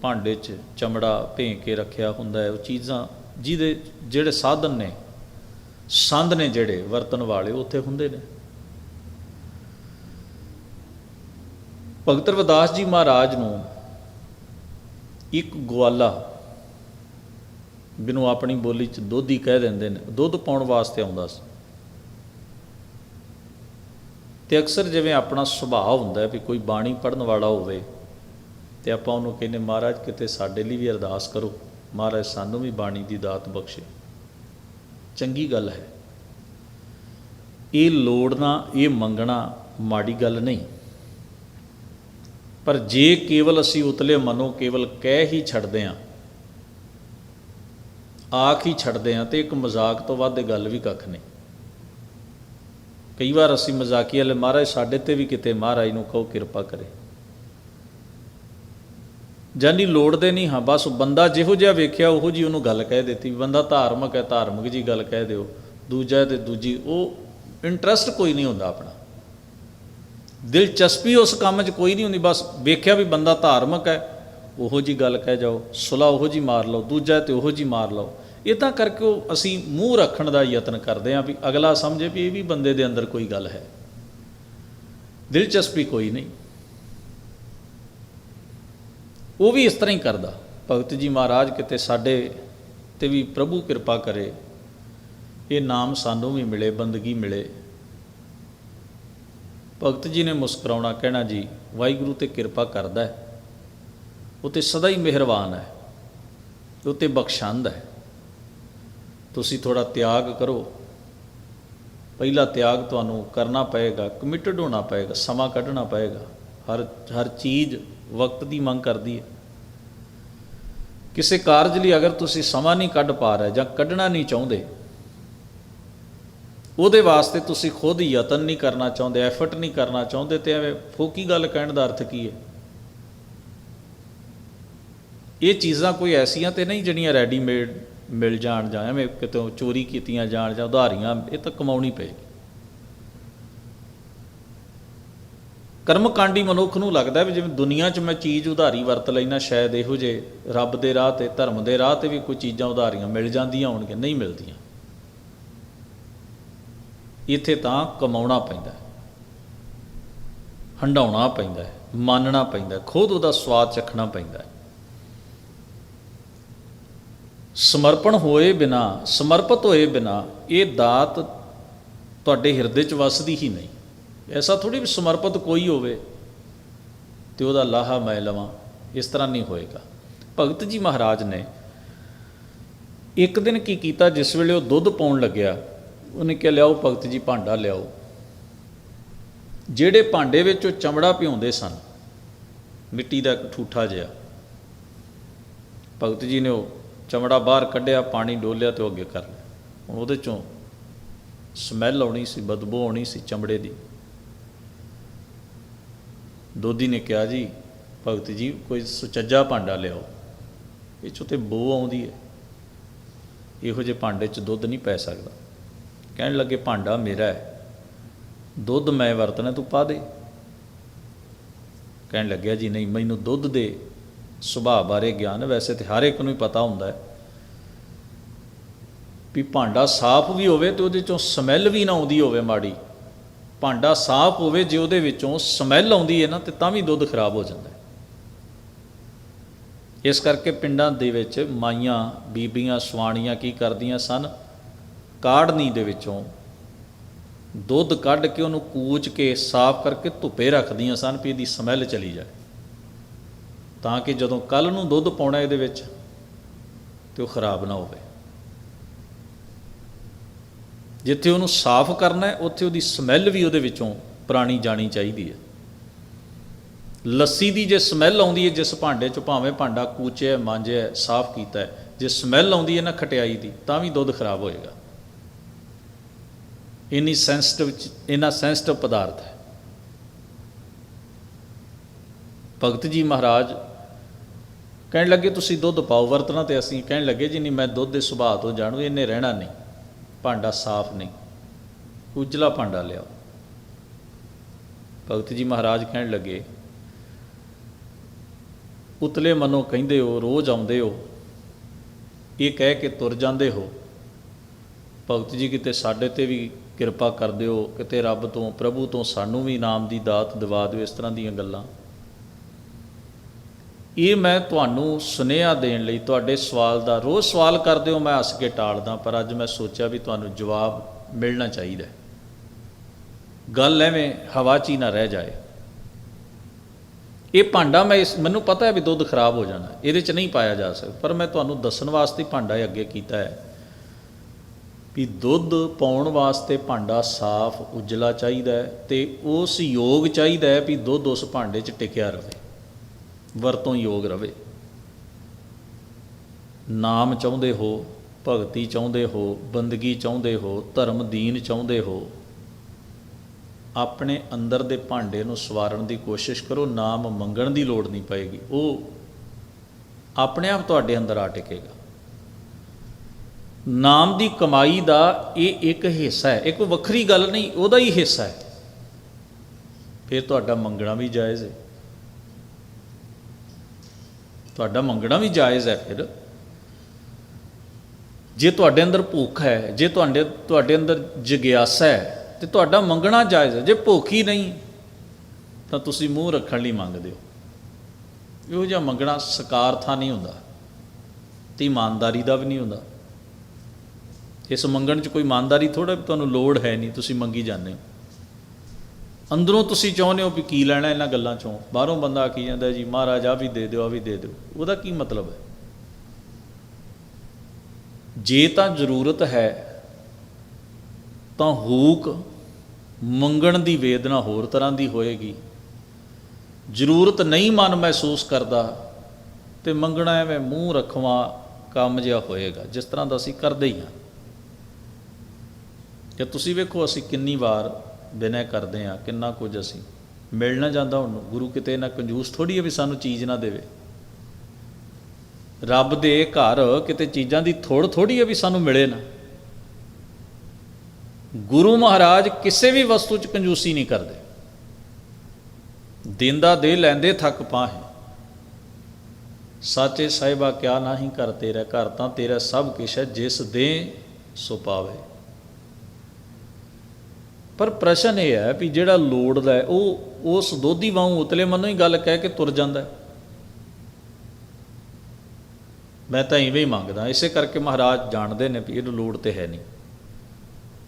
ਭਾਂਡੇ 'ਚ ਚਮੜਾ ਭੇ ਕੇ ਰੱਖਿਆ ਹੁੰਦਾ ਹੈ। ਉਹ ਚੀਜ਼ਾਂ ਜਿਹਦੇ ਜਿਹੜੇ ਸਾਧਨ ਨੇ ਸੰਦ ਨੇ ਜਿਹੜੇ ਵਰਤਨ ਵਾਲੇ ਉੱਥੇ ਹੁੰਦੇ ਨੇ। ਭਗਤ ਰਵਿਦਾਸ ਜੀ ਮਹਾਰਾਜ ਨੂੰ ਇੱਕ ਗਵਾਲਾ ਜਿਹਨੂੰ ਆਪਣੀ ਬੋਲੀ 'ਚ ਦੋਧੀ ਕਹਿ ਦਿੰਦੇ ਨੇ, ਦੁੱਧ ਪਾਉਣ ਵਾਸਤੇ ਆਉਂਦਾ ਸੀ। ਤੇ ਅਕਸਰ ਜਿਵੇਂ ਆਪਣਾ ਸੁਭਾਅ ਹੁੰਦਾ ਹੈ ਵੀ ਕੋਈ ਬਾਣੀ ਪੜਨ ਵਾਲਾ ਹੋਵੇ ਤੇ ਆਪਾਂ ਉਹਨੂੰ ਕਹਿੰਦੇ, ਮਹਾਰਾਜ, ਕਿਤੇ ਸਾਡੇ ਲਈ ਵੀ ਅਰਦਾਸ ਕਰੋ। ਮਹਾਰਾਜ, ਸਾਨੂੰ ਵੀ ਬਾਣੀ ਦੀ ਦਾਤ ਬਖਸ਼ੇ। ਚੰਗੀ ਗੱਲ ਹੈ। ਇਹ ਲੋੜਨਾ, ਇਹ ਮੰਗਣਾ ਮਾੜੀ ਗੱਲ ਨਹੀਂ। ਪਰ ਜੇ ਕੇਵਲ ਅਸੀਂ ਉਤਲੇ ਮਨੋਂ ਕੇਵਲ ਕਹਿ ਹੀ ਛੱਡਦੇ ਹਾਂ, ਆਖ ਹੀ ਛੱਡਦੇ ਹਾਂ, ਤੇ ਇੱਕ ਮਜ਼ਾਕ ਤੋਂ ਵੱਧ ਇਹ ਗੱਲ ਵੀ ਕੱਖ ਨਹੀਂ। ਕਈ ਵਾਰ ਅਸੀਂ ਮਜ਼ਾਕੀਆ ਲੈ ਮਹਾਰਾਜ ਸਾਡੇ ਤੇ ਵੀ ਕਿਤੇ ਮਹਾਰਾਜ ਨੂੰ ਕਹੋ ਕਿਰਪਾ ਕਰੇ। ਜਾਨੀ ਲੋੜਦੇ ਨਹੀਂ ਹਾਂ, ਬਸ ਬੰਦਾ ਜਿਹੋ ਜਿਹਾ ਵੇਖਿਆ, ਉਹੋ ਜੀ ਉਹਨੂੰ ਗੱਲ ਕਹਿ ਦਿੱਤੀ। ਬੰਦਾ ਧਾਰਮਿਕ ਹੈ, ਧਾਰਮਿਕ ਜੀ ਗੱਲ ਕਹਿ ਦਿਓ। ਦੂਜਾ ਤੇ ਦੂਜੀ, ਉਹ ਇੰਟਰਸਟ ਕੋਈ ਨਹੀਂ ਹੁੰਦਾ ਆਪਣਾ। ਦਿਲਚਸਪੀ ਉਸ ਕੰਮ 'ਚ ਕੋਈ ਨਹੀਂ ਹੁੰਦੀ, ਬਸ ਵੇਖਿਆ ਵੀ ਬੰਦਾ ਧਾਰਮਿਕ ਹੈ, ਉਹੋ ਜੀ ਗੱਲ ਕਹਿ ਜਾਓ, ਸੁਲਾ ਉਹੋ ਜੀ ਮਾਰ ਲਓ, ਦੂਜਾ ਤੇ ਉਹੋ ਜੀ ਮਾਰ ਲਓ। ਇਹ ਤਾਂ ਕਰਕੇ ਉਹ ਅਸੀਂ ਮੂੰਹ ਰੱਖਣ ਦਾ ਯਤਨ ਕਰਦੇ ਹਾਂ ਵੀ ਅਗਲਾ ਸਮਝੇ ਵੀ ਇਹ ਵੀ ਬੰਦੇ ਦੇ ਅੰਦਰ ਕੋਈ ਗੱਲ ਹੈ। ਦਿਲਚਸਪੀ ਕੋਈ ਨਹੀਂ। ਉਹ ਵੀ ਇਸ ਤਰ੍ਹਾਂ ਹੀ ਕਰਦਾ। ਭਗਤ ਜੀ ਮਹਾਰਾਜ ਕਿਤੇ ਸਾਡੇ ਤੇ ਵੀ ਪ੍ਰਭੂ ਕਿਰਪਾ ਕਰੇ, ਇਹ ਨਾਮ ਸਾਨੂੰ ਵੀ ਮਿਲੇ, ਬੰਦਗੀ ਮਿਲੇ। ਭਗਤ ਜੀ ਨੇ ਮੁਸਕਰਾਉਣਾ ਕਹਿਣਾ, ਜੀ, ਵਾਹਿਗੁਰੂ ਤੇ ਕਿਰਪਾ ਕਰਦਾ ਹੈ। ਉਹ ਤੇ ਸਦਾ ਹੀ ਮਿਹਰਬਾਨ ਹੈ। ਉਹ ਤੇ ਬਖਸ਼ੰਦ ਹੈ। ਤੁਸੀਂ ਥੋੜਾ ਤਿਆਗ ਕਰੋ। ਪਹਿਲਾ ਤਿਆਗ ਤੁਹਾਨੂੰ ਕਰਨਾ ਪਏਗਾ ਕਮਿਟਡ ਹੋਣਾ ਪਏਗਾ, ਸਮਾਂ ਕੱਢਣਾ ਪਏਗਾ। ਹਰ ਹਰ ਚੀਜ਼ ਵਕਤ ਦੀ ਮੰਗ ਕਰਦੀ ਹੈ। ਕਿਸੇ ਕਾਰਜ ਲਈ ਅਗਰ ਤੁਸੀਂ ਸਮਾਂ ਨਹੀਂ ਕੱਢ ਪਾ ਰਹੇ ਜਾਂ ਕੱਢਣਾ ਨਹੀਂ ਚਾਹੁੰਦੇ ਉਹਦੇ ਵਾਸਤੇ ਤੁਸੀਂ ਖੁਦ ਯਤਨ ਨਹੀਂ ਕਰਨਾ ਚਾਹੁੰਦੇ ਐਫਰਟ ਨਹੀਂ ਕਰਨਾ ਚਾਹੁੰਦੇ ਤੇ ਐਵੇਂ ਫੋਕੀ ਗੱਲ ਕਹਿਣ ਦਾ ਅਰਥ ਕੀ ਹੈ? ਇਹ ਚੀਜ਼ਾਂ ਕੋਈ ਐਸੀਆਂ ਤੇ ਨਹੀਂ ਜਿਹੜੀਆਂ ਰੈਡੀਮੇਡ ਮਿਲ ਜਾਣ ਜਾਂ ਐਵੇਂ ਕਿਤੋਂ ਚੋਰੀ ਕੀਤੀਆਂ ਜਾਣ ਜਾਂ ਉਧਾਰੀਆਂ, ਇਹ ਤਾਂ ਕਮਾਉਣੀ ਪਏਗੀ। ਕਰਮਕਾਂਡੀ ਮਨੁੱਖ ਨੂੰ ਲੱਗਦਾ ਵੀ ਜਿਵੇਂ ਦੁਨੀਆ 'ਚ ਮੈਂ ਚੀਜ਼ ਉਧਾਰੀ ਵਰਤ ਲੈਣਾ ਸ਼ਾਇਦ ਇਹੋ ਜੇ ਰੱਬ ਦੇ ਰਾਹ ਤੇ, ਧਰਮ ਦੇ ਰਾਹ ਤੇ ਵੀ ਕੋਈ ਚੀਜ਼ਾਂ ਉਧਾਰੀਆਂ ਮਿਲ ਜਾਂਦੀਆਂ ਹੋਣਗੀਆਂ, ਨਹੀਂ ਮਿਲਦੀਆਂ। ਇੱਥੇ ਤਾਂ ਕਮਾਉਣਾ ਪੈਂਦਾ ਹੈ ਹੰਡਾਉਣਾ ਪੈਂਦਾ ਹੈ, ਮੰਨਣਾ ਪੈਂਦਾ ਖੁਦ ਉਹਦਾ ਸਵਾਦ ਚੱਖਣਾ ਪੈਂਦਾ ਹੈ। ਸਮਰਪਣ ਹੋਏ ਬਿਨਾ, ਸਮਰਪਿਤ ਹੋਏ ਬਿਨਾ ਇਹ ਦਾਤ ਤੁਹਾਡੇ ਹਿਰਦੇ 'ਚ ਵਸਦੀ ਹੀ ਨਹੀਂ। ਐਸਾ ਥੋੜੀ ਵੀ ਸਮਰਪਿਤ ਕੋਈ ਹੋਵੇ ਤੇ ਉਹਦਾ ਲਾਹਾ ਮੈਂ ਲਵਾਂ, ਇਸ ਤਰ੍ਹਾਂ ਨਹੀਂ ਹੋਏਗਾ। ਭਗਤ ਜੀ ਮਹਾਰਾਜ ਨੇ ਇੱਕ ਦਿਨ ਕੀ ਕੀਤਾ, ਜਿਸ ਵੇਲੇ ਉਹ ਦੁੱਧ ਪਾਉਣ ਲੱਗਿਆ ਉਹਨੇ ਕਿਹਾ, ਲਿਆਓ ਭਗਤ ਜੀ, ਭਾਂਡਾ ਲਿਆਓ। ਜਿਹੜੇ ਭਾਂਡੇ ਵਿੱਚ ਉਹ ਚਮੜਾ ਭਿਉਂਦੇ ਸਨ, ਮਿੱਟੀ ਦਾ ਇੱਕ ਠੂਠਾ ਜਿਹਾ, ਭਗਤ ਜੀ ਨੇ ਉਹ ਚਮੜਾ ਬਾਹਰ ਕੱਢਿਆ, ਪਾਣੀ ਡੋਲਿਆ ਤੇ ਉਹ ਅੱਗੇ ਕਰ ਲਿਆ। ਹੁਣ ਉਹਦੇ ਚੋਂ ਸਮੈਲ ਆਉਣੀ ਸੀ, ਬਦਬੂ ਆਉਣੀ ਸੀ ਚਮੜੇ ਦੀ। ਦੋਦੀ ਨੇ ਕਿਹਾ, ਜੀ, ਭਗਤ ਜੀ, ਕੋਈ ਸੁਚੱਜਾ ਭਾਂਡਾ ਲਿਆਓ। ਇਹ 'ਚੋਂ ਤੇ ਬੋ ਆਉਂਦੀ ਹੈ। ਇਹੋ ਜਿਹੇ ਭਾਂਡੇ 'ਚ ਦੁੱਧ ਨਹੀਂ ਪੈ ਸਕਦਾ। ਕਹਿਣ ਲੱਗੇ, ਭਾਂਡਾ ਮੇਰਾ ਹੈ, ਦੁੱਧ ਮੈਂ ਵਰਤਣਾ, ਤੂੰ ਪਾ ਦੇ। ਕਹਿਣ ਲੱਗਿਆ, ਜੀ ਨਹੀਂ, ਮੈਨੂੰ ਦੁੱਧ ਦੇ ਸੁਭਾਅ ਬਾਰੇ ਗਿਆਨ ਵੈਸੇ ਤੇ ਹਰ ਇੱਕ ਨੂੰ ਹੀ ਪਤਾ ਹੁੰਦਾ ਹੈ ਵੀ ਭਾਂਡਾ ਸਾਫ਼ ਵੀ ਹੋਵੇ ਤੇ ਉਹਦੇ ਚੋਂ ਸਮੈਲ ਵੀ ਨਾ ਆਉਂਦੀ ਹੋਵੇ ਮਾੜੀ। ਭਾਂਡਾ ਸਾਫ਼ ਹੋਵੇ, ਜੇ ਉਹਦੇ ਵਿੱਚੋਂ ਸਮੈਲ ਆਉਂਦੀ ਹੈ ਨਾ, ਤੇ ਤਾਂ ਵੀ ਦੁੱਧ ਖਰਾਬ ਹੋ ਜਾਂਦਾ ਹੈ। ਇਸ ਕਰਕੇ ਪਿੰਡਾਂ ਦੇ ਵਿੱਚ ਮਾਈਆਂ, ਬੀਬੀਆਂ, ਸਵਾਣੀਆਂ ਕੀ ਕਰਦੀਆਂ ਸਨ? ਕਾੜਨੀ ਦੇ ਵਿੱਚੋਂ ਦੁੱਧ ਕੱਢ ਕੇ ਉਹਨੂੰ ਕੂਚ ਕੇ ਸਾਫ਼ ਕਰਕੇ ਧੁੱਪੇ ਰੱਖਦੀਆਂ ਸਨ ਵੀ ਇਹਦੀ ਸਮੈਲ ਚਲੀ ਜਾਏ। ਤਾਂ ਕਿ ਜਦੋਂ ਕੱਲ ਨੂੰ ਦੁੱਧ ਪਾਉਣਾ ਇਹਦੇ ਵਿੱਚ ਤੇ ਉਹ ਖਰਾਬ ਨਾ ਹੋਵੇ। ਜਿੱਥੇ ਉਹਨੂੰ ਸਾਫ਼ ਕਰਨਾ ਹੈ, ਉੱਥੇ ਉਹਦੀ ਸਮੈਲ ਵੀ ਉਹਦੇ ਵਿੱਚੋਂ ਪੁਰਾਣੀ ਜਾਣੀ ਚਾਹੀਦੀ ਹੈ। ਲੱਸੀ ਦੀ ਜੇ ਸਮੈਲ ਆਉਂਦੀ ਹੈ, ਜਿਸ ਭਾਂਡੇ 'ਚ ਭਾਵੇਂ ਭਾਂਡਾ ਕੂਚਿਆ, ਮਾਂਜਿਆ, ਸਾਫ਼ ਕੀਤਾ ਜੇ ਸਮੈਲ ਆਉਂਦੀ ਹੈ ਨਾ ਖਟਿਆਈ ਦੀ, ਤਾਂ ਵੀ ਦੁੱਧ ਖਰਾਬ ਹੋਏਗਾ। ਇੰਨੀ ਸੈਂਸਿਟਿਵ ਇੰਨਾ ਸੈਂਸਿਟਿਵ ਪਦਾਰਥ ਹੈ। ਭਗਤ ਜੀ ਮਹਾਰਾਜ ਕਹਿਣ ਲੱਗੇ, ਤੁਸੀਂ ਦੁੱਧ ਪਾਓ, ਵਰਤਣਾ ਤੇ ਅਸੀਂ ਕਹਿਣ ਲੱਗੇ ਜੀ ਨਹੀਂ ਮੈਂ ਦੁੱਧ ਦੇ ਸੁਭਾਅ ਤੋਂ ਜਾਣੂ ਇਹਨੇ ਰਹਿਣਾ ਨਹੀਂ। ਭਾਂਡਾ ਸਾਫ਼ ਨਹੀਂ। ਉਜਲਾ ਭਾਂਡਾ ਲਿਆਓ। ਭਗਤ ਜੀ ਮਹਾਰਾਜ ਕਹਿਣ ਲੱਗੇ, ਉਤਲੇ ਮਨੋਂ ਕਹਿੰਦੇ ਹੋ, ਰੋਜ਼ ਆਉਂਦੇ ਹੋ। ਇਹ ਕਹਿ ਕੇ ਤੁਰ ਜਾਂਦੇ ਹੋ। ਭਗਤ ਜੀ ਕਿਤੇ ਸਾਡੇ ਤੇ ਵੀ ਕਿਰਪਾ ਕਰ ਦਿਓ ਕਿਤੇ ਰੱਬ ਤੋਂ, ਪ੍ਰਭੂ ਤੋਂ ਸਾਨੂੰ ਵੀ ਨਾਮ ਦੀ ਦਾਤ ਦਿਵਾ ਦਿਓ ਇਸ ਤਰ੍ਹਾਂ ਦੀਆਂ ਗੱਲਾਂ। ਇਹ ਮੈਂ ਤੁਹਾਨੂੰ ਸੁਨੇਹਾ ਦੇਣ ਲਈ ਤੁਹਾਡੇ ਸਵਾਲ ਦਾ, ਰੋਜ਼ ਸਵਾਲ ਕਰਦੇ ਹੋ, ਮੈਂ ਹੱਸ ਕੇ ਟਾਲਦਾ, ਪਰ ਅੱਜ ਮੈਂ ਸੋਚਿਆ ਵੀ ਤੁਹਾਨੂੰ ਜਵਾਬ ਮਿਲਣਾ ਚਾਹੀਦਾ ਗੱਲ ਐਵੇਂ ਹਵਾ 'ਚ ਹੀ ਨਾ ਰਹਿ ਜਾਏ। ਇਹ ਭਾਂਡਾ ਮੈਂ ਇਸ, ਮੈਨੂੰ ਪਤਾ ਹੈ ਵੀ ਦੁੱਧ ਖਰਾਬ ਹੋ ਜਾਣਾ, ਇਹਦੇ 'ਚ ਨਹੀਂ ਪਾਇਆ ਜਾ ਸਕਦਾ, ਪਰ ਮੈਂ ਤੁਹਾਨੂੰ ਦੱਸਣ ਵਾਸਤੇ ਭਾਂਡਾ ਹੀ ਅੱਗੇ ਕੀਤਾ ਹੈ। ਵੀ ਦੁੱਧ ਪਾਉਣ ਵਾਸਤੇ ਭਾਂਡਾ ਸਾਫ਼ ਉਜਲਾ ਚਾਹੀਦਾ ਹੈ ਤੇ ਉਸ ਯੋਗ ਚਾਹੀਦਾ ਹੈ ਵੀ ਦੁੱਧ ਉਸ ਭਾਂਡੇ 'ਚ ਟਿਕਿਆ ਰਹੇ, ਵਰਤੋਂ ਯੋਗ ਰਹੇ। ਨਾਮ ਚਾਹੁੰਦੇ ਹੋ, ਭਗਤੀ ਚਾਹੁੰਦੇ ਹੋ, ਬੰਦਗੀ ਚਾਹੁੰਦੇ ਹੋ, ਧਰਮ ਦੀਨ ਚਾਹੁੰਦੇ ਹੋ, ਆਪਣੇ ਅੰਦਰ ਦੇ ਭਾਂਡੇ ਨੂੰ ਸਵਾਰਨ ਦੀ ਕੋਸ਼ਿਸ਼ ਕਰੋ, ਨਾਮ ਮੰਗਣ ਦੀ ਲੋੜ ਨਹੀਂ ਪਏਗੀ, ਉਹ ਆਪਣੇ ਆਪ ਤੁਹਾਡੇ ਅੰਦਰ ਆ ਟਿਕੇਗਾ। ਨਾਮ ਦੀ ਕਮਾਈ ਦਾ ਇਹ ਇੱਕ ਹਿੱਸਾ ਹੈ। ਇੱਕ ਵੱਖਰੀ ਗੱਲ ਨਹੀਂ, ਉਹਦਾ ਹੀ ਹਿੱਸਾ ਹੈ। ਫਿਰ ਤੁਹਾਡਾ ਮੰਗਣਾ ਵੀ ਜਾਇਜ਼ ਹੈ। ਤੁਹਾਡਾ ਮੰਗਣਾ ਵੀ ਜਾਇਜ਼ ਹੈ ਫਿਰ। ਜੇ ਤੁਹਾਡੇ ਅੰਦਰ ਭੁੱਖ ਹੈ, ਜੇ ਤੁਹਾਡੇ ਤੁਹਾਡੇ ਅੰਦਰ ਜਗਿਆਸਾ ਹੈ, ਤੇ ਤੁਹਾਡਾ ਮੰਗਣਾ ਜਾਇਜ਼ ਹੈ। ਜੇ ਭੁੱਖ ਹੀ ਨਹੀਂ, ਤਾਂ ਤੁਸੀਂ ਮੂੰਹ ਰੱਖਣ ਲਈ ਮੰਗਦੇ ਹੋ। ਇਹੋ ਜਿਹਾ ਮੰਗਣਾ ਸਕਾਰਥਾ ਨਹੀਂ ਹੁੰਦਾ। ਤੇ ਇਮਾਨਦਾਰੀ ਦਾ ਵੀ ਨਹੀਂ ਹੁੰਦਾ। ਇਸ ਮੰਗਣ 'ਚ ਕੋਈ ਇਮਾਨਦਾਰੀ ਥੋੜਾ ਤੁਹਾਨੂੰ ਲੋੜ ਹੈ ਨਹੀਂ, ਤੁਸੀਂ ਮੰਗੀ ਜਾਂਦੇ ਹੋ। ਅੰਦਰੋਂ ਤੁਸੀਂ ਚਾਹੁੰਦੇ ਹੋ ਵੀ ਕੀ ਲੈਣਾ ਇਹਨਾਂ ਗੱਲਾਂ ਚੋਂ? ਬਾਹਰੋਂ ਬੰਦਾ ਆਖੀ ਜਾਂਦਾ ਜੀ, ਮਹਾਰਾਜ ਆ ਵੀ ਦੇ ਦਿਓ ਆ ਵੀ ਦੇ ਦਿਓ। ਉਹਦਾ ਕੀ ਮਤਲਬ ਹੈ? ਜੇ ਤਾਂ ਜ਼ਰੂਰਤ ਹੈ, ਤਾਂ ਹੂਕ ਮੰਗਣ ਦੀ ਵੇਦਨਾ ਹੋਰ ਤਰ੍ਹਾਂ ਦੀ ਹੋਏਗੀ। ਜ਼ਰੂਰਤ ਨਹੀਂ ਮਨ ਮਹਿਸੂਸ ਕਰਦਾ, ਤੇ ਮੰਗਣਾ ਐਵੇਂ ਮੂੰਹ ਰੱਖਵਾ ਕੰਮ ਜਿਹਾ ਹੋਏਗਾ, ਜਿਸ ਤਰ੍ਹਾਂ ਦਾ ਅਸੀਂ ਕਰਦੇ ਹੀ ਹਾਂ। ਕਿ ਤੁਸੀਂ ਵੇਖੋ ਅਸੀਂ ਕਿੰਨੀ ਵਾਰ ਬਿਨੈ ਕਰਦੇ ਆ ਕਿੰਨਾ ਕੁਝ ਅਸੀਂ। ਮਿਲ ਨਾ ਜਾਂਦਾ ਉਹਨੂੰ, ਗੁਰੂ ਕਿਤੇ ਨਾ ਕੰਜੂਸ ਥੋੜੀ ਹੈ ਵੀ ਸਾਨੂੰ ਚੀਜ਼ ਨਾ ਦੇਵੇ। ਰੱਬ ਦੇ ਘਰ ਕਿਤੇ ਚੀਜ਼ਾਂ ਦੀ ਥੋੜ ਥੋੜੀ ਹੈ ਵੀ ਸਾਨੂੰ ਮਿਲੇ ਨਾ। ਗੁਰੂ ਮਹਾਰਾਜ ਕਿਸੇ ਵੀ ਵਸਤੂ 'ਚ ਕੰਜੂਸੀ ਨਹੀਂ ਕਰਦੇ। ਦਿੰਦਾ ਦੇ ਲੈਂਦੇ ਥੱਕ ਪਾਹੇ ਸਾਚੇ ਸਾਹਿਬਾ ਕਿਆ ਨਾਹੀਂ ਕਰ ਤੇਰਾ ਘਰ, ਤਾਂ ਤੇਰਾ ਸਭ ਕੁਛ ਹੈ, ਜਿਸ ਦੇ ਸੋ ਪਾਵੇ। ਪਰ ਪ੍ਰਸ਼ਨ ਇਹ ਹੈ ਵੀ ਜਿਹੜਾ ਲੋੜਦਾ ਹੈ, ਉਹ ਉਸ ਦੋਧੀ ਵਾਂਗ ਉਤਲੇ ਮਨੋਂ ਹੀ ਗੱਲ ਕਹਿ ਕੇ ਤੁਰ ਜਾਂਦਾ ਮੈਂ ਤਾਂ ਇਵੇਂ ਹੀ ਮੰਗਦਾ, ਇਸੇ ਕਰਕੇ ਮਹਾਰਾਜ ਜਾਣਦੇ ਨੇ ਵੀ ਇਹਨੂੰ ਲੋੜ ਤੇ ਹੈ ਨਹੀਂ।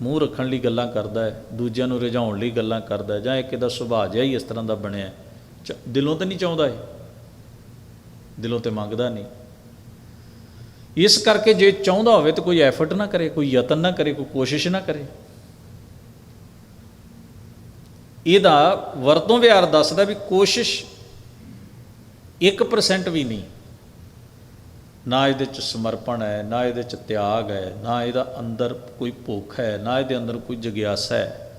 ਮੂੰਹ ਰੱਖਣ ਲਈ ਗੱਲਾਂ ਕਰਦਾ ਹੈ, ਦੂਜਿਆਂ ਨੂੰ ਰਿਝਾਉਣ ਲਈ ਗੱਲਾਂ ਕਰਦਾ ਹੈ, ਜਾਂ ਇੱਕ ਇਹਦਾ ਸੁਭਾਅ ਜਿਹਾ ਹੀ ਇਸ ਤਰ੍ਹਾਂ ਦਾ ਬਣਿਆ ਚ- ਦਿਲੋਂ ਤਾਂ ਨਹੀਂ ਚਾਹੁੰਦਾ ਇਹ। ਦਿਲੋਂ ਤੇ ਮੰਗਦਾ ਨਹੀਂ। ਇਸ ਕਰਕੇ ਜੇ ਚਾਹੁੰਦਾ ਹੋਵੇ ਤਾਂ ਕੋਈ ਐਫਰਟ ਨਾ ਕਰੇ, ਕੋਈ ਯਤਨ ਨਾ ਕਰੇ, ਕੋਈ ਕੋਸ਼ਿਸ਼ ਨਾ ਕਰੇ। ਇਹਦਾ ਵਰਤੋਂ ਵਿਹਾਰ ਦੱਸਦਾ ਵੀ ਕੋਸ਼ਿਸ਼ 1% ਵੀ ਨਹੀਂ। ਨਾ ਇਹਦੇ ਚ ਸਮਰਪਣ ਹੈ, ਨਾ ਇਹਦੇ ਚ ਤਿਆਗ ਹੈ, ਨਾ ਇਹਦਾ ਅੰਦਰ ਕੋਈ ਭੁੱਖ ਹੈ, ਨਾ ਇਹਦੇ ਅੰਦਰ ਕੋਈ ਜਗਿਆਸਾ ਹੈ।